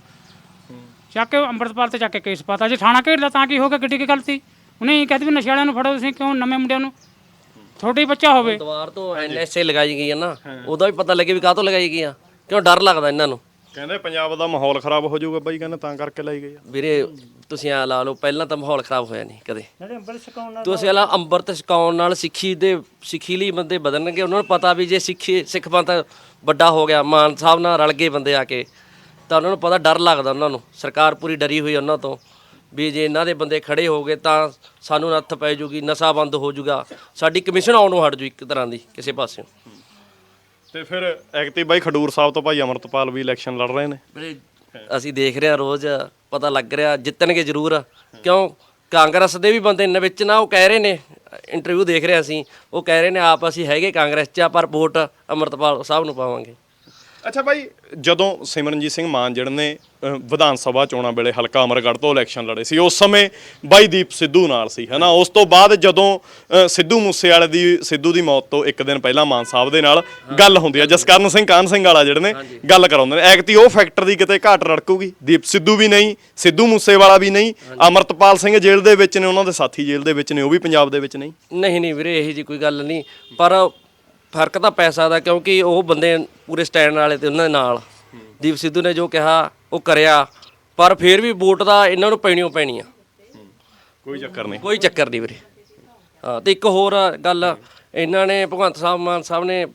ਚੱਕ ਕੇ ਅੰਮ੍ਰਿਤਪਾਲ ਤੇ ਚੱਕ ਕੇ ਕੇਸ ਪਾਤਾ। ਜੇ ਥਾਣਾ ਘੇਰਦਾ ਤਾਂ ਕੀ ਹੋ ਗਿਆ ਕਿੱਡੀ ਕੀ ਗੱਲ ਸੀ ਉਹਨੇ ਇਹ ਕਹਿੰਦੇ ਵੀ ਨਸ਼ੇ ਵਾਲਿਆਂ ਨੂੰ ਫੜੋ ਤੁਸੀਂ ਕਿਉਂ ਨਵੇਂ ਮੁੰਡਿਆਂ ਨੂੰ ਛੋਟੇ ਬੱਚਾ ਹੋਵੇ। ਦੁਆਰ ਤੋਂ ਐਨਐਸਏ ਲਗਾਈ ਗਈ ਹੈ ਨਾ ਉਹਦਾ ਵੀ ਪਤਾ ਲੱਗੇ ਵੀ ਕਾਹਤੋਂ ਲਗਾਈ ਗਈ ਆ। ਕਿਉਂ ਡਰ ਲੱਗਦਾ ਇਹਨਾਂ ਨੂੰ? ਕਹਿੰਦੇ ਪੰਜਾਬ ਦਾ ਮਾਹੌਲ ਖਰਾਬ ਹੋ ਜਾਊਗਾ ਬਾਈ ਕਹਿੰਦੇ ਤਾਂ ਕਰਕੇ ਲਾਈ ਗਈ ਆ। ਵੀਰੇ ਤੁਸੀਂ ਆ ਲਾ ਲਓ ਪਹਿਲਾਂ ਤਾਂ ਮਾਹੌਲ ਖਰਾਬ ਹੋਇਆ ਨਹੀਂ ਕਦੇ। ਜਿਹੜੇ ਅੰਮ੍ਰਿਤ ਛਕਾਉਣ ਨਾਲ ਤੁਸੀਂ ਆਲਾ ਅੰਮ੍ਰਿਤ ਛਕਾਉਣ ਨਾਲ ਸਿੱਖੀ ਦੇ ਸਿੱਖੀ ਲਈ ਬੰਦੇ ਬਦਲਣਗੇ। ਉਹਨਾਂ ਨੂੰ ਪਤਾ ਵੀ ਜੇ ਸਿੱਖੀ ਸਿੱਖ ਪੰਥ ਵੱਡਾ ਹੋ ਗਿਆ ਮਾਨ ਸਾਹਿਬ ਨਾਲ ਰਲ ਗਏ ਬੰਦੇ ਆ ਕੇ ਤਾਂ ਉਹਨਾਂ ਨੂੰ ਪਤਾ ਡਰ ਲੱਗਦਾ ਉਹਨਾਂ ਨੂੰ। ਸਰਕਾਰ ਪੂਰੀ ਡਰੀ ਹੋਈ ਉਹਨਾਂ ਤੋਂ। ਵੀ ਜੇ ਇਹਨਾਂ ਦੇ ਬੰਦੇ ਖੜੇ ਹੋ ਗਏ ਤਾਂ ਸਾਨੂੰ ਨੱਥ ਪੈ ਜੂਗੀ ਨਸ਼ਾ ਬੰਦ ਹੋ ਜੂਗਾ। ਸਾਡੀ ਕਮਿਸ਼ਨ ਆਉਣੋਂ ਹਟ ਜੂ ਇੱਕ ਤਰ੍ਹਾਂ ਦੀ ਕਿਸੇ ਪਾਸਿਓਂ ਤੇ ਫਿਰ ਐਕਟਿਵ ਬਾਈ ਖਡੂਰ ਸਾਹਿਬ ਤੋਂ ਭਾਈ ਅਮਰਤਪਾਲ ਵੀ ਇਲੈਕਸ਼ਨ ਲੜ ਰਹੇ ਨੇ। ਵੀਰੇ ਅਸੀਂ ਦੇਖ ਰਹੇ ਹਾਂ ਰੋਜ਼ ਪਤਾ ਲੱਗ ਰਿਹਾ ਜਿੱਤਣਗੇ ਜ਼ਰੂਰ। ਕਿਉਂ? ਕਾਂਗਰਸ ਦੇ ਵੀ ਬੰਦੇ ਨੇ ਵਿੱਚ ਨਾ ਉਹ ਕਹਿ ਰਹੇ ਨੇ ਇੰਟਰਵਿਊ ਦੇਖ ਰਹੇ ਅਸੀਂ। ਉਹ ਕਹਿ ਰਹੇ ਨੇ ਆਪ ਅਸੀਂ ਹੈਗੇ ਕਾਂਗਰਸ 'ਚ ਆ ਪਰ ਵੋਟ ਅਮਰਤਪਾਲ ਸਾਹਿਬ ਨੂੰ ਪਾਵਾਂਗੇ। ਅੱਛਾ ਬਾਈ ਜਦੋਂ ਸਿਮਰਨਜੀਤ ਸਿੰਘ ਮਾਨ ਜਿਹੜੇ ਨੇ ਅਹ, ਵਿਧਾਨ ਸਭਾ ਚੋਣਾਂ ਵੇਲੇ ਹਲਕਾ ਅਮਰਗੜ੍ਹ ਤੋਂ ਇਲੈਕਸ਼ਨ ਲੜੇ ਸੀ ਉਸ ਸਮੇਂ ਬਾਈ ਦੀਪ ਸਿੱਧੂ ਨਾਲ ਸੀ ਹਨਾ? ਉਸ ਤੋਂ ਬਾਅਦ ਜਦੋਂ ਅਹ, ਸਿੱਧੂ ਮੂਸੇਵਾਲੇ ਦੀ ਸਿੱਧੂ ਦੀ ਮੌਤ ਤੋਂ ਇੱਕ ਦਿਨ ਪਹਿਲਾਂ ਮਾਨ ਸਾਹਿਬ ਦੇ ਨਾਲ ਗੱਲ ਹੁੰਦੀ ਆ ਜਸਕਰਨ ਸਿੰਘ ਕਾਨ ਸਿੰਘ ਵਾਲਾ ਜਿਹੜੇ ਨੇ ਗੱਲ ਕਰਾਉਂਦੇ ਨੇ। ਐਕਤੀ ਉਹ ਫੈਕਟਰ ਦੀ ਕਿਤੇ ਘਾਟ ਰੜਕੂਗੀ ਦੀਪ ਸਿੱਧੂ ਵੀ ਨਹੀਂ ਸਿੱਧੂ ਮੂਸੇਵਾਲਾ ਵੀ ਨਹੀਂ ਅਮਰਤਪਾਲ ਸਿੰਘ ਜੇਲ੍ਹ ਦੇ ਵਿੱਚ ਨੇ ਉਹਨਾਂ ਦੇ ਸਾਥੀ ਜੇਲ੍ਹ ਦੇ ਵਿੱਚ ਨੇ ਉਹ ਵੀ ਪੰਜਾਬ ਦੇ ਵਿੱਚ ਨਹੀਂ? ਨਹੀਂ ਨਹੀਂ ਵੀਰੇ ਇਹੀ ਜੀ ਕੋਈ ਗੱਲ ਨਹੀਂ ਪਰ ਫ਼ਰਕ ਤਾਂ ਪੈਸਾ ਦਾ ਕਿਉਂਕਿ ਉਹ ਬੰਦੇ ਪੂਰੇ ਸਟੈਂਡ ਵਾਲੇ ਤੇ ਉਹਨਾਂ ਦੇ ਨਾਲ। ਦੀਪ ਸਿੱਧੂ ਨੇ ਜੋ ਕਿਹਾ ਉਹ ਕਰਿਆ। ਪਰ ਫਿਰ ਵੀ ਵੋਟ ਦਾ ਇਹਨਾਂ ਨੂੰ ਪੈਣੀਓ ਪੈਣੀ ਆ। ਕੋਈ ਚੱਕਰ ਨਹੀਂ। ਕੋਈ ਚੱਕਰ ਨਹੀਂ ਵੀਰੇ। ਹਾਂ ਤੇ ਇੱਕ ਹੋਰ ਗੱਲ ਇਹਨਾਂ ਨੇ ਭਗਵੰਤ ਸਾਹਿਬ ਮਾਨ ਸਾਹਿਬ ਨੇ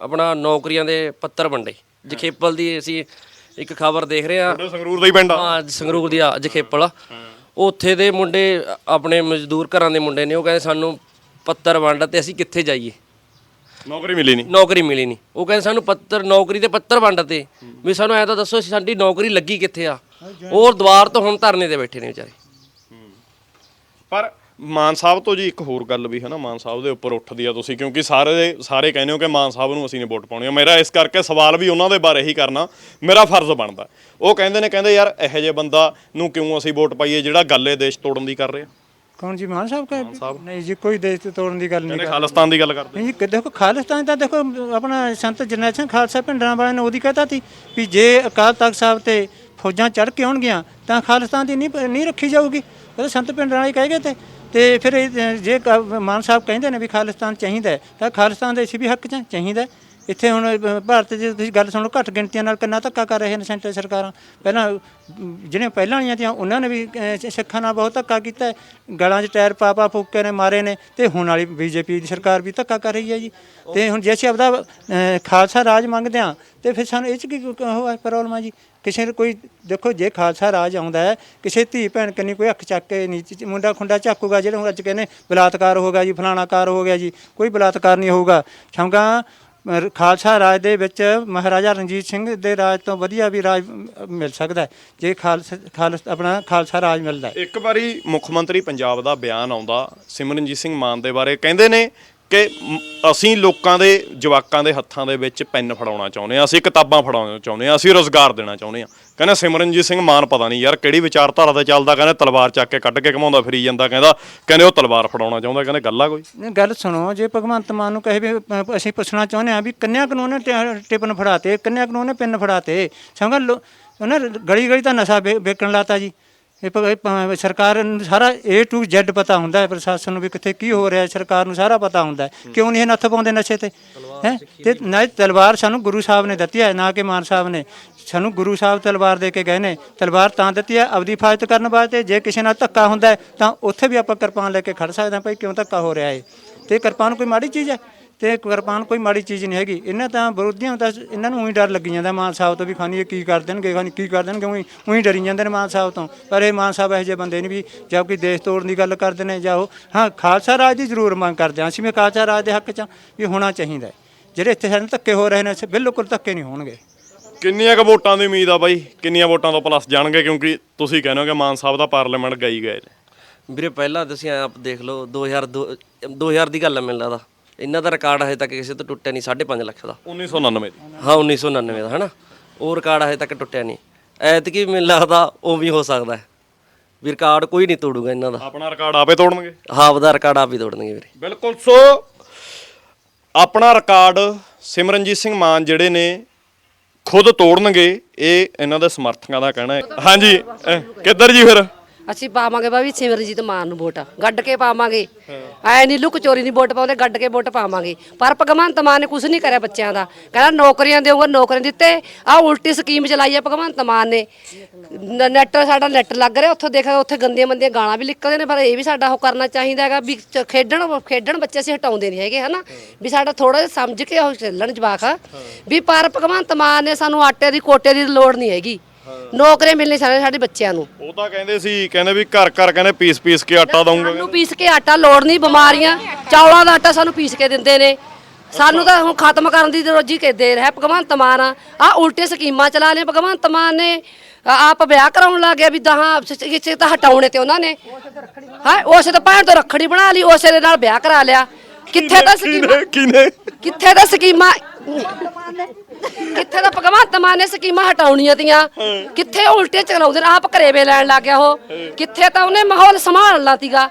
ਆਪਣਾ ਨੌਕਰੀਆਂ ਦੇ ਪੱਤਰ ਵੰਡੇ। ਜਖੇਪਲ ਦੀ ਅਸੀਂ ਇੱਕ ਖਬਰ ਦੇਖ ਰਹੇ ਤੁਹਾਡੇ ਸੰਗਰੂਰ ਦਾ ਹੀ ਪਿੰਡ ਆ। ਹਾਂ ਸੰਗਰੂਰ ਦੀ ਆ ਜਖੇਪਲ। ਉੱਥੇ ਦੇ ਮੁੰਡੇ ਆਪਣੇ ਮਜ਼ਦੂਰ ਘਰਾਂ ਦੇ ਮੁੰਡੇ ਨੇ ਉਹ ਕਹਿੰਦੇ ਸਾਨੂੰ ਪੱਤਰ ਵੰਡ ਤੇ ਅਸੀਂ ਕਿੱਥੇ ਜਾਈਏ? ਨੌਕਰੀ ਮਿਲੀ ਨਹੀਂ। ਨੌਕਰੀ ਮਿਲੀ ਨਹੀਂ। ਉਹ ਕਹਿੰਦੇ ਸਾਨੂੰ ਪੱਤਰ ਨੌਕਰੀ ਦੇ ਪੱਤਰ ਵੰਡ ਤੇ। ਵੀ ਸਾਨੂੰ ਐ ਤਾਂ ਦੱਸੋ ਸਾਡੀ ਨੌਕਰੀ ਲੱਗੀ ਕਿੱਥੇ ਆ। ਉਹ ਦੁਆਰ ਤੋਂ ਹੁਣ ਧਰਨੇ ਤੇ ਬੈਠੇ ਨੇ ਵਿਚਾਰੇ। ਪਰ ਮਾਨ ਸਾਹਿਬ ਤੋਂ ਜੀ ਇੱਕ ਹੋਰ ਗੱਲ ਵੀ ਹੈ ਨਾ ਮਾਨ ਸਾਹਿਬ ਦੇ ਉੱਪਰ ਉੱਠਦੀ ਆ ਤੁਸੀਂ ਕਿਉਂਕਿ ਸਾਰੇ ਸਾਰੇ ਕਹਿੰਦੇ ਹੋ ਕਿ ਮਾਨ ਸਾਹਿਬ ਨੂੰ ਅਸੀਂ ਨੇ ਵੋਟ ਪਾਉਣੀ। ਆ ਮੇਰਾ ਇਸ ਕਰਕੇ ਸਵਾਲ ਵੀ ਉਹਨਾਂ ਦੇ ਬਾਰੇ ਹੀ ਕਰਨਾ ਮੇਰਾ ਫਰਜ਼ ਬਣਦਾ। ਉਹ ਕਹਿੰਦੇ ਨੇ ਕਹਿੰਦੇ ਯਾਰ ਇਹੋ ਜਿਹੇ ਬੰਦਾ ਨੂੰ ਕਿਉਂ ਅਸੀਂ ਵੋਟ ਪਾਈਏ ਜਿਹੜਾ ਗੱਲੇ ਦੇਸ਼ ਤੋੜਨ ਦੀ ਕਰ ਰਿਹਾ? ਕੌਣ ਜੀ? ਮਾਨ ਸਾਹਿਬ ਕਹੇ ਨਹੀਂ ਜੀ ਕੋਈ ਦੇਸ਼ ਤੇ ਤੋੜਨ ਦੀ ਗੱਲ ਨਹੀਂ ਕਹਿੰਦੇ ਖਾਲਿਸਤਾਨ ਦੀ ਗੱਲ ਕਰਦੇ ਨਹੀਂ ਜੀ ਕਿ ਦੇਖੋ ਖਾਲਿਸਤਾਨ ਤਾਂ ਦੇਖੋ ਆਪਣਾ ਸੰਤ ਜਰਨੈਲ ਸਿੰਘ ਖਾਲਸਾ ਪਿੰਡਰਾਂ ਵਾਲਿਆਂ ਨੇ ਉਹਦੀ ਕਹਤਾ ਸੀ ਵੀ ਜੇ ਅਕਾਲ ਤਖਤ ਸਾਹਿਬ ਤੇ ਫੌਜਾਂ ਚੜ ਕੇ ਆਉਣਗੀਆਂ ਤਾਂ ਖਾਲਿਸਤਾਨ ਦੀ ਨਹੀਂ ਨਹੀਂ ਰੱਖੀ ਜਾਊਗੀ। ਉਹ ਤਾਂ ਸੰਤ ਪਿੰਡਰਾਂ ਵਾਲੇ ਕਹੇ ਗਏ ਤੇ ਤੇ ਫਿਰ ਇਹ ਜੇ ਕ- ਮਾਨ ਸਾਹਿਬ ਕਹਿੰਦੇ ਨੇ ਵੀ ਖਾਲਿਸਤਾਨ ਚਾਹੀਦਾ ਹੈ, ਤਾਂ ਖਾਲਿਸਤਾਨ ਦੇ ਅਸੀਂ ਵੀ ਹੱਕ ਚ ਚਾਹੀਦਾ ਹੈ। ਇੱਥੇ ਹੁਣ ਅ, ਭਾਰਤ 'ਚ ਤੁਸੀਂ ਗੱਲ ਸੁਣੋ ਘੱਟ ਗਿਣਤੀਆਂ ਨਾਲ ਕਿੰਨਾ ਧੱਕਾ ਕਰ ਰਹੇ ਨੇ ਸੈਂਟਰ ਸਰਕਾਰਾਂ। ਪਹਿਲਾਂ ਅਮ, ਜਿਹੜੀਆਂ ਪਹਿਲਾਂ ਵਾਲੀਆਂ ਤੀਆਂ ਉਹਨਾਂ ਨੇ ਵੀ ਅ, ਸਿੱਖਾਂ ਨਾਲ ਬਹੁਤ ਧੱਕਾ ਕੀਤਾ ਹੈ। ਗਲਾਂ 'ਚ ਟਾਇਰ ਪਾ ਪਾ ਫੂਕੇ ਨੇ ਮਾਰੇ ਨੇ ਤੇ ਹੁਣ ਵਾਲੀ ਬੀਜੇਪੀ ਦੀ ਸਰਕਾਰ ਵੀ ਧੱਕਾ ਕਰ ਰਹੀ ਹੈ ਜੀ। ਤੇ ਹੁਣ ਜੇ ਅਸੀਂ ਆਪਦਾ ਅ, ਖਾਲਸਾ ਰਾਜ ਮੰਗਦੇ ਹਾਂ ਤੇ ਫਿਰ ਸਾਨੂੰ ਇਹ 'ਚ ਕੀ ਉਹ ਹੈ ਪ੍ਰੋਬਲਮ ਆ ਜੀ? ਕਿਸੇ ਨੂੰ ਕੋਈ ਦੇਖੋ ਜੇ ਖਾਲਸਾ ਰਾਜ ਆਉਂਦਾ ਹੈ ਕਿਸੇ ਧੀ ਭੈਣ ਕੰਨੀ ਕੋਈ ਅੱਖ ਚੱਕ ਕੇ ਨੀਚੇ ਚ- ਮੁੰਡਾ ਖੁੰਡਾ ਝਾਕੂਗਾ ਜਿਹੜਾ ਹੁਣ ਅੱਜ ਕਹਿੰਦੇ ਬਲਾਤਕਾਰ ਹੋ ਗਿਆ ਜੀ ਫਲਾਣਾ ਕਾਰ ਹੋ ਗਿਆ ਜੀ ਕੋਈ ਬਲਾਤਕਾਰ ਨਹੀਂ ਹੋਊਗਾ। ਛਮਗਾ ਅਹ ਖਾਲਸਾ ਰਾਜ ਦੇ ਵਿੱਚ ਮਹਾਰਾਜਾ ਰਣਜੀਤ ਸਿੰਘ ਦੇ ਰਾਜ ਤੋਂ ਵਧੀਆ ਵੀ ਰਾਜ ਮਿਲ ਸਕਦਾ ਹੈ, ਜੇ ਖਾਲਸਾ ਖਾਲਸਾ, ਆਪਣਾ ਖਾਲਸਾ ਰਾਜ ਮਿਲਦਾ ਹੈ। ਇੱਕ ਵਾਰੀ ਮੁੱਖ ਮੰਤਰੀ ਪੰਜਾਬ ਦਾ ਬਿਆਨ ਆਉਂਦਾ, ਸਿਮਰਨਜੀਤ ਸਿੰਘ ਮਾਨ ਦੇ ਬਾਰੇ ਕਹਿੰਦੇ ਨੇ ਕਿ ਅਸੀਂ ਲੋਕਾਂ ਦੇ ਜਵਾਕਾਂ ਦੇ ਹੱਥਾਂ ਦੇ ਵਿੱਚ ਪੈਨ ਫੜਾਉਣਾ ਚਾਹੁੰਦੇ ਆ ਅਸੀਂ ਕਿਤਾਬਾਂ ਫੜਾਉਣਾ ਚਾਹੁੰਦੇ ਆ ਅਸੀਂ ਰੋਜ਼ਗਾਰ ਦੇਣਾ ਚਾਹੁੰਦੇ ਆ ਕਹਿੰਦਾ ਸਿਮਰਨਜੀਤ ਸਿੰਘ ਮਾਨ ਪਤਾ ਨਹੀਂ ਯਾਰ ਕਿਹੜੀ ਵਿਚਾਰਧਾਰਾ ਤੇ ਚੱਲਦਾ ਕਹਿੰਦਾ ਤਲਵਾਰ ਚੱਕ ਕੇ ਕੱਢ ਕੇ ਘਮਾਉਂਦਾ ਫਿਰੀ ਜਾਂਦਾ ਕਹਿੰਦਾ ਕਹਿੰਦੇ ਉਹ ਤਲਵਾਰ ਫੜਾਉਣਾ ਚਾਹੁੰਦਾ ਕਹਿੰਦੇ ਗੱਲਾਂ ਕੋਈ? ਨਹੀਂ ਗੱਲ ਸੁਣੋ ਜੇ ਭਗਵੰਤ ਮਾਨ ਨੂੰ ਕਹੇ ਵੀ ਅ, ਅਸੀਂ ਪੁੱਛਣਾ ਚਾਹੁੰਦੇ ਹਾਂ ਵੀ ਕੰਨਿਆ ਕਾਨੂੰਨ ਨੇ ਟਿ- ਟਿਪਨ ਫੜਾਤੇ ਕੰਨਿਆ ਕਾਨੂੰਨ ਨੇ ਪਿੰਨ ਫੜਾਤੇ? ਸਮਝ ਲੋ ਉਹਨਾਂ ਗਲੀ ਗਲੀ ਤਾਂ ਨਸ਼ਾ ਵੇ- ਵੇਚਣ ਲਾਤਾ ਜੀ। ਇਹ ਭ- ਇਹ ਸਰਕਾਰ ਨੂੰ ਸਾਰਾ A to Z ਪਤਾ ਹੁੰਦਾ ਹੈ ਪ੍ਰਸ਼ਾਸਨ ਨੂੰ ਵੀ ਕਿੱਥੇ ਕੀ ਹੋ ਰਿਹਾ ਹੈ ਸਰਕਾਰ ਨੂੰ ਸਾਰਾ ਪਤਾ ਹੁੰਦਾ ਹੈ। ਕਿਉਂ ਨਹੀਂ ਇਹ ਨੱਥ ਪਾਉਂਦੇ ਨਸ਼ੇ ਤੇ? ਹੈ? ਤੇ ਨਾ ਇਹ ਤਲਵਾਰ ਸਾਨੂੰ ਗੁਰੂ ਸਾਹਿਬ ਨੇ ਦਿੱਤੀ ਹੈ ਨਾ ਕਿ ਮਾਨ ਸਾਹਿਬ ਨੇ। ਸਾਨੂੰ ਗੁਰੂ ਸਾਹਿਬ ਤਲਵਾਰ ਦੇ ਕੇ ਗਏ ਨੇ। ਤਲਵਾਰ ਤਾਂ ਦਿੱਤੀ ਹੈ ਆਪਦੀ ਹਿਫਾਜ਼ਤ ਕਰਨ ਵਾਸਤੇ। ਜੇ ਕਿਸੇ ਨਾਲ ਧੱਕਾ ਹੁੰਦਾ ਹੈ ਤਾਂ ਉੱਥੇ ਵੀ ਆਪਾਂ ਕਿਰਪਾਨ ਲੈ ਕੇ ਖੜ ਸਕਦੇ ਹਾਂ ਭਾਈ ਕਿਉਂ ਧੱਕਾ ਹੋ ਰਿਹਾ ਹੈ ਤੇ ਕਿਰਪਾਨ ਕੋਈ ਮਾੜੀ ਚੀਜ਼ ਹੈ? ਤੇ ਕਿਰਪਾਨ ਕੋਈ ਮਾੜੀ ਚੀਜ਼ ਨਹੀਂ ਹੈਗੀ। ਇਹਨਾਂ ਤਾਂ ਵਿਰੋਧੀਆਂ ਦਾ ਇਹਨਾਂ ਨੂੰ ਉਹੀ ਡਰ ਲੱਗੀ ਜਾਂਦਾ ਮਾਨ ਸਾਹਿਬ ਤੋਂ ਵੀ ਖਾਨੀ ਇਹ ਕੀ ਕਰ ਦੇਣਗੇ ਖਾਨੀ ਕੀ ਕਰ ਦੇਣਗੇ ਉਹੀ ਉਹੀ ਡਰੀ ਜਾਂਦੇ ਨੇ ਮਾਨ ਸਾਹਿਬ ਤੋਂ। ਪਰ ਇਹ ਮਾਨ ਸਾਹਿਬ ਇਹੋ ਜਿਹੇ ਬੰਦੇ ਨੇ ਵੀ ਜਾਂ ਕੋਈ ਦੇਸ਼ ਤੋੜਨ ਦੀ ਗੱਲ ਕਰਦੇ ਨੇ ਜਾਂ ਉਹ ਹਾਂ ਖਾਲਸਾ ਰਾਜ ਦੀ ਜ਼ਰੂਰ ਮੰਗ ਕਰਦੇ ਹਾਂ। ਅਸੀਂ ਵੀ ਖਾਲਸਾ ਰਾਜ ਦੇ ਹੱਕ 'ਚ ਹਾਂ ਵੀ ਹੋਣਾ ਚਾਹੀਦਾ। ਜਿਹੜੇ ਇੱਥੇ ਸਾਡੇ ਧੱਕੇ ਹੋ ਰਹੇ ਨੇ ਬਿਲਕੁਲ ਧੱਕੇ ਨਹੀਂ ਹੋਣਗੇ। ਕਿੰਨੀਆਂ ਕੁ ਵੋਟਾਂ ਦੀ ਉਮੀਦ ਆ ਬਾਈ? ਕਿੰਨੀਆਂ ਵੋਟਾਂ ਤੋਂ ਪਲੱਸ ਜਾਣਗੇ? ਕਿਉਂਕਿ ਤੁਸੀਂ ਕਹਿੰਦੇ ਹੋ ਕਿ ਮਾਨ ਸਾਹਿਬ ਦਾ ਪਾਰਲੀਮੈਂਟ ਗਈ ਗਏ ਨੇ। ਵੀਰੇ ਪਹਿਲਾਂ ਤੁਸੀਂ ਆਪ ਦੇਖ ਲਓ 2002 2000 ਦੀ ਗੱਲ ਹੈ ਮੈਨੂੰ ਲੱਗਦਾ। ਇਹਨਾਂ ਦਾ ਰਿਕਾਰਡ ਹਜੇ ਤੱਕ ਕਿਸੇ ਤੋਂ ਟੁੱਟਿਆ ਨਹੀਂ 5.5 ਲੱਖ ਦਾ। 1999 ਦੀ। ਹਾਂ 1999 ਦਾ ਹਨਾ? ਉਹ ਰਿਕਾਰਡ ਹਜੇ ਤੱਕ ਟੁੱਟਿਆ ਨਹੀਂ। ਐਤਕੀ ਮੈਨੂੰ ਲੱਗਦਾ ਉਹ ਵੀ ਹੋ ਸਕਦਾ ਹੈ। ਵੀ ਰਿਕਾਰਡ ਕੋਈ ਨਹੀਂ ਤੋੜੂਗਾ ਇਹਨਾਂ ਦਾ। ਆਪਣਾ ਰਿਕਾਰਡ ਆਪੇ ਤੋੜਨਗੇ। ਹਾਂ ਉਹਦਾ ਰਿਕਾਰਡ ਆਪ ਹੀ ਤੋੜਨਗੇ ਵੀਰੇ। ਬਿਲਕੁਲ ਸੋ ਆਪਣਾ ਰਿਕਾਰਡ ਸਿਮਰਨਜੀਤ ਸਿੰਘ ਮਾਨ ਜਿਹੜੇ ਨੇ ਖੁਦ ਤੋੜਨਗੇ ਇਹ ਇਹਨਾਂ ਦੇ ਸਮਰਥਕਾਂ ਦਾ ਕਹਿਣਾ ਹੈ। ਹਾਂਜੀ ਅਹ, ਕਿੱਧਰ ਜੀ ਫਿਰ? ਅਸੀਂ ਪਾਵਾਂਗੇ ਬਾਬੀ ਸਿਮਰਜੀਤ ਮਾਨ ਨੂੰ ਵੋਟ, ਗੱਡ ਕੇ ਪਾਵਾਂਗੇ। ਐ ਨਹੀਂ ਲੁਕ ਚੋਰੀ ਨਹੀਂ ਵੋਟ ਪਾਉਂਦੇ, ਗੱਡ ਕੇ ਵੋਟ ਪਾਵਾਂਗੇ। ਪਰ ਭਗਵੰਤ ਮਾਨ ਨੇ ਕੁਝ ਨਹੀਂ ਕਰਿਆ ਬੱਚਿਆਂ ਦਾ। ਕਹਿੰਦਾ ਨੌਕਰੀਆਂ ਦੇਊਗਾ, ਨੌਕਰੀਆਂ ਦਿੱਤੇ। ਆ ਉਲਟੀ ਸਕੀਮ ਚਲਾਈ ਹੈ ਭਗਵੰਤ ਮਾਨ ਨੇ। ਨ- ਨੈਟ ਸਾਡਾ ਨੈਟ ਲੱਗ ਰਿਹਾ, ਉੱਥੋਂ ਦੇਖਿਆ ਉੱਥੇ ਗੰਦੀਆਂ ਮੰਦੀਆਂ ਗਾਲਾਂ ਵੀ ਨਿਕਲਦੇ ਨੇ। ਪਰ ਇਹ ਵੀ ਸਾਡਾ ਉਹ ਕਰਨਾ ਚਾਹੀਦਾ ਹੈਗਾ ਵੀ ਚ- ਖੇਡਣ ਖੇਡਣ ਬੱਚੇ ਅਸੀਂ ਹਟਾਉਂਦੇ ਨਹੀਂ ਹੈਗੇ, ਹਨਾ? ਵੀ ਸਾਡਾ ਥੋੜਾ ਜਿਹਾ ਸਮਝ ਕੇ ਉਹ ਚੱਲਣ ਜਵਾਕ। ਵੀ ਪਰ ਭਗਵੰਤ ਮਾਨ ਨੇ ਸਾਨੂੰ ਆਟੇ ਦੀ, ਕੋਟੇ ਦੀ ਲੋੜ ਨਹੀਂ ਹੈਗੀ। ਨੌਕਰੀਆਂ ਮਿਲਣੀ ਸਾਡੇ ਸਾਡੇ ਬੱਚਿਆਂ ਨੂੰ। ਉਹ ਤਾਂ ਕਹਿੰਦੇ ਸੀ ਕਹਿੰਦੇ ਵੀ ਘਰ ਘਰ ਕਹਿੰਦੇ ਪੀਸ ਪੀਸ ਕੇ ਆਟਾ ਦਊਂਗਾ। ਸਾਨੂੰ ਪੀਸ ਕੇ ਆਟਾ ਲੋੜ ਨਹੀਂ ਬਿਮਾਰੀਆਂ। ਚੌਲਾਂ ਦਾ ਆਟਾ ਸਾਨੂੰ ਪੀਸ ਕੇ ਦਿੰਦੇ ਨੇ। ਸਾਨੂੰ ਤਾਂ ਹੁਣ ਖਤਮ ਕਰਨ ਦੀ ਰੋਜੀ ਕੇ ਦੇ ਰਿਹਾ। ਭਗਵੰਤ ਮਾਨ ਆ ਉਲਟੇ ਸਕੀਮਾਂ ਚਲਾ ਲਿਆ ਭਗਵੰਤ ਮਾਨ ਨੇ ਆ- ਆਪ ਵਿਆਹ ਕਰਾਉਣ ਲੱਗ ਗਿਆ ਵੀ ਦਹਾਂ ਕਿਸੇ ਤਾਂ ਹਟਾਉਣੇ ਤੇ ਉਹਨਾਂ ਨੇ। ਹਾਂ ਉਸੇ ਤਾਂ ਭੈਣ ਤੋਂ ਰੱਖੜੀ ਬਣਾ ਲਈ ਉਸੇ ਦੇ ਨਾਲ ਵਿਆਹ ਕਰਾ ਲਿਆ। ਕਿੱਥੇ ਤਾਂ ਸਕੀਮਾਂ ਕਿਨੇ ਕਿੱਥੇ ਤਾਂ ਸਕੀਮਾਂ ਕਿੱਥੇ ਤਾਂ ਭਗਵੰਤ ਮਾਨ ਨੇ ਸਕੀਮਾਂ ਹਟਾਉਣੀਆਂ ਤੀਆਂ? ਕਿੱਥੇ ਉਲਟੇ ਚਲਾਉਂਦੇ ਨੇ? ਆਪ ਕਰੇਵੇ ਲੈਣ ਲੱਗ ਗਿਆ ਉਹ। ਕਿੱਥੇ ਤਾਂ ਉਹਨੇ ਮਾਹੌਲ ਸੰਭਾਲ ਲਾ ਤੀਗਾ।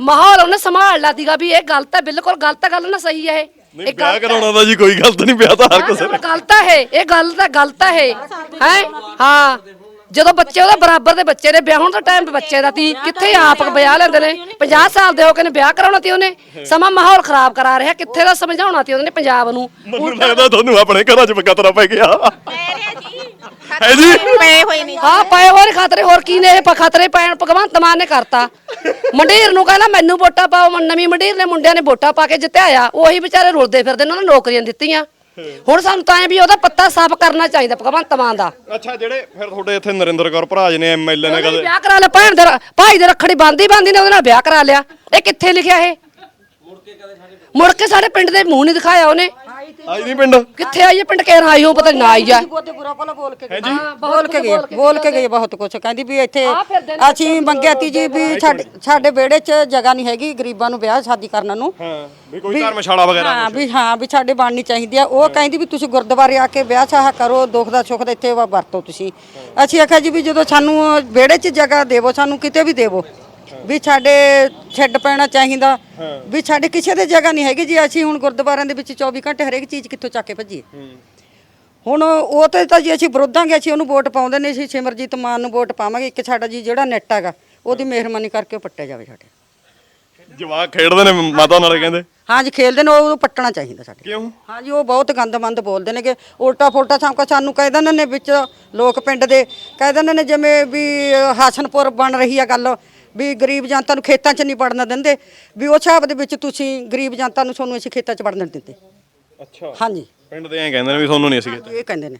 ਮਾਹੌਲ ਉਹਨੇ ਸੰਭਾਲ ਲਾ ਤੀਗਾ ਵੀ ਇਹ ਗਲਤ ਹੈ ਬਿਲਕੁਲ ਗਲਤ ਗੱਲ ਨਾ ਸਹੀ ਹੈ ਇਹ। ਨਹੀਂ ਵਿਆਹ। ਕਰਾਉਣਾ ਤਾਂ ਜੀ ਕੋਈ ਗਲਤ ਨਹੀਂ ਵਿਆਹ ਤਾਂ ਹਰ ਕਿਸੇ ਨੇ। ਗਲਤ ਹੈ ਇਹ। ਗਲਤ ਹੈ ਗਲਤ ਹੈ ਹੈ? ਹਾਂ। ਜਦੋਂ ਬੱਚੇ ਉਹਦੇ ਬਰਾਬਰ ਦੇ ਬੱਚੇ ਨੇ ਵਿਆਹਣ ਦਾ ਟਾਈਮ ਬੱਚੇ ਦਾ ਤੀ ਕਿੱਥੇ ਆਪ ਵਿਆਹ ਲੈਂਦੇ ਨੇ? 50 ਸਾਲ ਦੇ ਹੋ ਕੇ ਨੇ ਵਿਆਹ ਕਰਾਉਣਾ ਤੀ ਉਹਨੇ? ਸਮਾਂ ਮਾਹੌਲ ਖਰਾਬ ਕਰਾ ਰਿਹਾ ਕਿੱਥੇ ਦਾ ਸਮਝਾਉਣਾ ਤੀ ਉਹਨੇ ਪੰਜਾਬ ਨੂੰ? ਮੈਨੂੰ ਲੱਗਦਾ ਤੁਹਾਨੂੰ ਆਪਣੇ ਘਰਾਂ 'ਚ ਬਕਤਰਾ ਪੈ ਗਿਆ। ਹੈ ਜੀ? ਪਏ ਹੋਏ ਨੇ। ਹਾਂ ਪਏ ਹੋਰ ਖਤਰੇ ਹੋਰ ਕੀ ਨੇ ਇਹ ਖਤਰੇ ਪੈਣ ਭਗਵੰਤ ਮਾਨ ਨੇ ਕਰਤਾ। ਮੰਡੀਰ ਨੂੰ ਕਹਿੰਦਾ ਮੈਨੂੰ ਵੋਟਾਂ ਪਾਓ। ਨਵੀਂ ਮੰਡੀਰ ਨੇ ਮੁੰਡਿਆਂ ਨੇ ਵੋਟਾਂ ਪਾ ਕੇ ਜਿੱਤਿਆ ਉਹੀ ਵਿਚਾਰੇ ਰੁਲਦੇ ਫਿਰਦੇ ਨੇ ਉਹਨਾਂ ਨੂੰ ਨੌਕਰੀਆਂ ਦਿੱਤੀਆਂ। ਹੁਣ ਸਾਨੂੰ ਤਾਂ ਐ ਵੀ ਉਹਦਾ ਪੱਤਾ ਸਾਫ਼ ਕਰਨਾ ਚਾਹੀਦਾ ਭਗਵੰਤ ਮਾਨ ਦਾ। ਅੱਛਾ ਜਿਹੜੇ ਫਿਰ ਤੁਹਾਡੇ ਇੱਥੇ ਨਰਿੰਦਰ ਕੌਰ ਭਰਾਜ ਨੇ ਐਮਐਲਏ ਨੇ ਉਹਨੇ ਕਦੇ ਵਿਆਹ ਕਰਾ ਲਿਆ ਭੈਣ ਦੇ ਰ- ਭਾਈ ਦੇ ਰੱਖੜੀ ਬੰਦੀ ਬੰਦੀ ਨੇ ਉਹਦੇ ਨਾਲ ਵਿਆਹ ਕਰਾ ਲਿਆ। ਇਹ ਕਿੱਥੇ ਲਿਖਿਆ ਇਹ? ਮੁੜ ਕੇ ਸਾਡੇ ਪਿੰਡ ਦੇ ਮੂੰਹ ਨਹੀਂ ਦਿਖਾਇਆ ਉਹਨੇ। ਆਈ ਨਹੀਂ ਪਿੰਡ। ਕਿੱਥੇ ਆਈ ਹੈ ਪਿੰਡ? ਕਹਿ ਆਈ ਹੋ ਪਤਾ ਨਹੀਂ ਨਾ ਆਈ ਆ ਬਹੁਤੇ ਬੁਰਾ ਭਲਾ ਬੋਲ ਕੇ ਗਏ ਬੋਲ ਕੇ ਗਏ ਬੋਲ ਕੇ ਗਏ ਬਹੁਤ ਕੁਝ ਕਹਿੰਦੀ ਵੀ ਇੱਥੇ ਅਸੀਂ ਮੰਗਿਆ ਤੀ ਜੀ ਵੀ ਸਾਡੇ ਸਾਡੇ ਵਿਹੜੇ 'ਚ ਜਗ੍ਹਾ ਨਹੀਂ ਹੈਗੀ ਗਰੀਬਾਂ ਨੂੰ ਵਿਆਹ ਸ਼ਾਦੀ ਕਰਨ ਨੂੰ। ਹਾਂ ਵੀ ਕੋਈ ਧਰਮਸ਼ਾਲਾ ਵਗੈਰਾ ਹਾਂ ਵੀ ਹਾਂ ਵੀ ਸਾਡੇ ਬਣਨੀ ਚਾਹੀਦੀ ਆ। ਉਹ ਕਹਿੰਦੀ ਵੀ ਤੁਸੀਂ ਗੁਰਦੁਆਰੇ ਆ ਕੇ ਵਿਆਹ ਸ਼ਾਹ ਕਰੋ ਦੁੱਖ ਦਾ ਸੁੱਖ ਦਾ ਇੱਥੇ ਵਰਤੋ ਤੁਸੀਂ। ਅਸੀਂ ਆਖਿਆ ਜੀ ਵੀ ਜਦੋਂ ਸਾਨੂੰ ਵਿਹੜੇ 'ਚ ਜਗ੍ਹਾ ਦੇਵੋ ਸਾਨੂੰ ਕਿਤੇ ਵੀ ਦੇਵੋ। ਵੀ ਸਾਡੇ ਛੱਡ ਪੈਣਾ ਚਾਹੀਦਾ। ਵੀ ਸਾਡੇ ਕਿਸੇ ਦੇ ਜਗ੍ਹਾ ਨਹੀਂ ਹੈਗੀ ਜੀ ਅਸੀਂ ਹੁਣ ਗੁਰਦੁਆਰਿਆਂ ਦੇ ਵਿੱਚ 24 ਘੰਟੇ ਹਰੇਕ ਚੀਜ਼ ਕਿੱਥੋਂ ਚੱਕ ਕੇ ਭੱਜੀਏ। ਹੁਣ ਉਹ ਤੇ ਤਾਂ ਜੀ ਅਸੀਂ ਵਿਰੋਧਾਂਗੇ ਅਸੀਂ ਉਹਨੂੰ ਵੋਟ ਪਾਉਂਦੇ ਨੇ ਅਸੀਂ ਸਿਮਰਜੀਤ ਮਾਨ ਨੂੰ ਵੋਟ ਪਾਵਾਂਗੇ ਇੱਕ ਸਾਡਾ ਜੀ ਜਿਹੜਾ ਨੈਟ ਹੈਗਾ ਉਹਦੀ ਮਿਹਰਬਾਨੀ ਕਰਕੇ ਉਹ ਪੱਟਿਆ ਜਾਵੇ ਸਾਡੇ। ਜਵਾਕ ਖੇਡਦੇ ਨੇ ਮਾਤਾ ਨਾਲ ਕਹਿੰਦੇ। ਹਾਂ ਜੀ ਖੇਲਦੇ ਨੇ ਉਹ ਪੱਟਣਾ ਚਾਹੀਦਾ ਸਾਡੇ। ਕਿਉਂ? ਹਾਂ ਜੀ ਉਹ ਬਹੁਤ ਗੰਦਮੰਦ ਬੋਲਦੇ ਨੇਗੇ। ਉਲਟਾ ਫੁਲਟਾ ਸਾਨੂੰ ਕਹਿ ਦਿੰਦੇ ਨੇ ਵਿੱਚ ਲੋਕ ਪਿੰਡ ਦੇ। ਕਹਿ ਦਿੰਦੇ ਨੇ ਜਿਵੇਂ ਵੀ ਹਾਸਨਪੁਰ ਬਣ ਰਹੀ ਆ ਗੱਲ। ਵੀ ਗਰੀਬ ਜਨਤਾ ਨੂੰ ਖੇਤਾਂ 'ਚ ਨਹੀਂ ਵੜਨ ਦਿੰਦੇ। ਵੀ ਉਹ ਹਿਸਾਬ ਦੇ ਵਿੱਚ ਤੁਸੀਂ ਗਰੀਬ ਜਨਤਾ ਨੂੰ ਤੁਹਾਨੂੰ ਅਸੀਂ ਖੇਤਾਂ 'ਚ ਵੜਨ ਨਹੀਂ ਦਿੰਦੇ। ਅੱਛਾ। ਹਾਂ ਜੀ ਪਿੰਡ ਦੇ ਐਂ ਕਹਿੰਦੇ ਨੇ ਵੀ ਤੁਹਾਨੂੰ ਨਹੀਂ ਅਸੀਂ ਇਹ ਕਹਿੰਦੇ ਨੇ।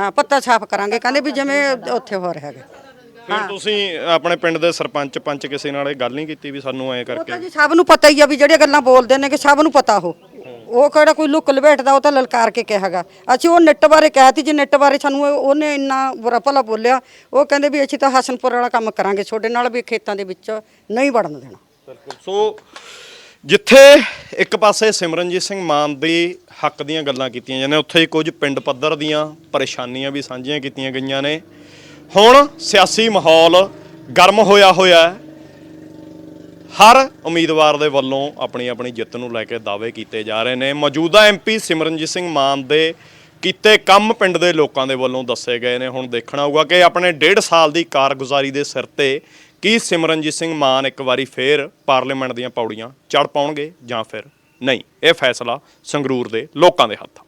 ਹਾਂ ਪੱਤਾ ਸਾਫ਼ ਕਰਾਂਗੇ। ਕਹਿੰਦੇ ਵੀ ਜਿਵੇਂ ਉੱਥੇ ਹੋ ਰਿਹਾ ਹੈਗਾ। ਫਿਰ ਤੁਸੀਂ ਆਪਣੇ ਪਿੰਡ ਦੇ ਸਰਪੰਚ ਪੰਚ ਕਿਸੇ ਨਾਲ ਇਹ ਗੱਲ ਨਹੀਂ ਕੀਤੀ ਵੀ ਸਾਨੂੰ ਐਂ ਉਹ ਕਰਕੇ ਤਾਂ ਜੀ ਸਭ ਨੂੰ ਪਤਾ ਹੀ ਆ ਵੀ ਜਿਹੜੀਆਂ ਗੱਲਾਂ ਬੋਲਦੇ ਨੇ ਕਿ ਸਭ ਨੂੰ ਪਤਾ ਉਹ। ਉਹ ਕਿਹੜਾ ਕੋਈ ਲੁੱਕ ਲਵੇਟਦਾ ਉਹ ਤਾਂ ਲਲਕਾਰ ਕੇ ਕਿਹਾਗਾ। ਅਸੀਂ ਉਹ ਨੈਟ ਬਾਰੇ ਕਹਿਤੀ ਜੀ ਨੈਟ ਬਾਰੇ ਸਾਨੂੰ ਉਹ- ਉਹਨੇ ਇੰਨਾ ਬੁਰਾ ਭਲਾ ਬੋਲਿਆ ਉਹ ਕਹਿੰਦੇ ਵੀ ਅਸੀਂ ਤਾਂ ਹਸਨਪੁਰ ਵਾਲਾ ਕੰਮ ਕਰਾਂਗੇ ਤੁਹਾਡੇ ਨਾਲ ਵੀ ਖੇਤਾਂ ਦੇ ਵਿੱਚ ਨਹੀਂ ਵੜਨ ਦੇਣਾ। ਸੋ ਜਿੱਥੇ ਇੱਕ ਪਾਸੇ ਸਿਮਰਨਜੀਤ ਸਿੰਘ ਮਾਨ ਦੇ ਹੱਕ ਦੀਆਂ ਗੱਲਾਂ ਕੀਤੀਆਂ ਜਾਂਦੀਆਂ ਉੱਥੇ ਹੀ ਕੁਝ ਪਿੰਡ ਪੱਧਰ ਦੀਆਂ ਪਰੇਸ਼ਾਨੀਆਂ ਵੀ ਸਾਂਝੀਆਂ ਕੀਤੀਆਂ ਗਈਆਂ ਨੇ। ਹੁਣ ਸਿਆਸੀ ਮਾਹੌਲ ਗਰਮ ਹੋਇਆ ਹੋਇਆ ਹੈ। ਹਰ ਉਮੀਦਵਾਰ ਦੇ ਵੱਲੋਂ ਆਪਣੀ ਆਪਣੀ ਜਿੱਤ ਨੂੰ ਲੈ ਕੇ ਦਾਅਵੇ ਕੀਤੇ ਜਾ ਰਹੇ ਨੇ। ਮੌਜੂਦਾ ਐਮਪੀ ਸਿਮਰਨਜੀਤ ਸਿੰਘ ਮਾਨ ਦੇ ਕੀਤੇ ਕੰਮ ਪਿੰਡ ਦੇ ਲੋਕਾਂ ਦੇ ਵੱਲੋਂ ਦੱਸੇ ਗਏ ਨੇ। ਹੁਣ ਦੇਖਣਾ ਹੋਊਗਾ ਕਿ ਆਪਣੇ ਡੇਢ ਸਾਲ ਦੀ ਕਾਰਗੁਜ਼ਾਰੀ ਦੇ ਸਿਰ ਤੇ ਕੀ ਸਿਮਰਨਜੀਤ ਸਿੰਘ ਮਾਨ ਇੱਕ ਵਾਰੀ ਫੇਰ ਪਾਰਲੀਮੈਂਟ ਦੀਆਂ ਪੌੜੀਆਂ ਚੜ ਪਾਉਣਗੇ ਜਾਂ ਫਿਰ ਨਹੀਂ। ਇਹ ਫੈਸਲਾ ਸੰਗਰੂਰ ਦੇ ਲੋਕਾਂ ਦੇ ਹੱਥ।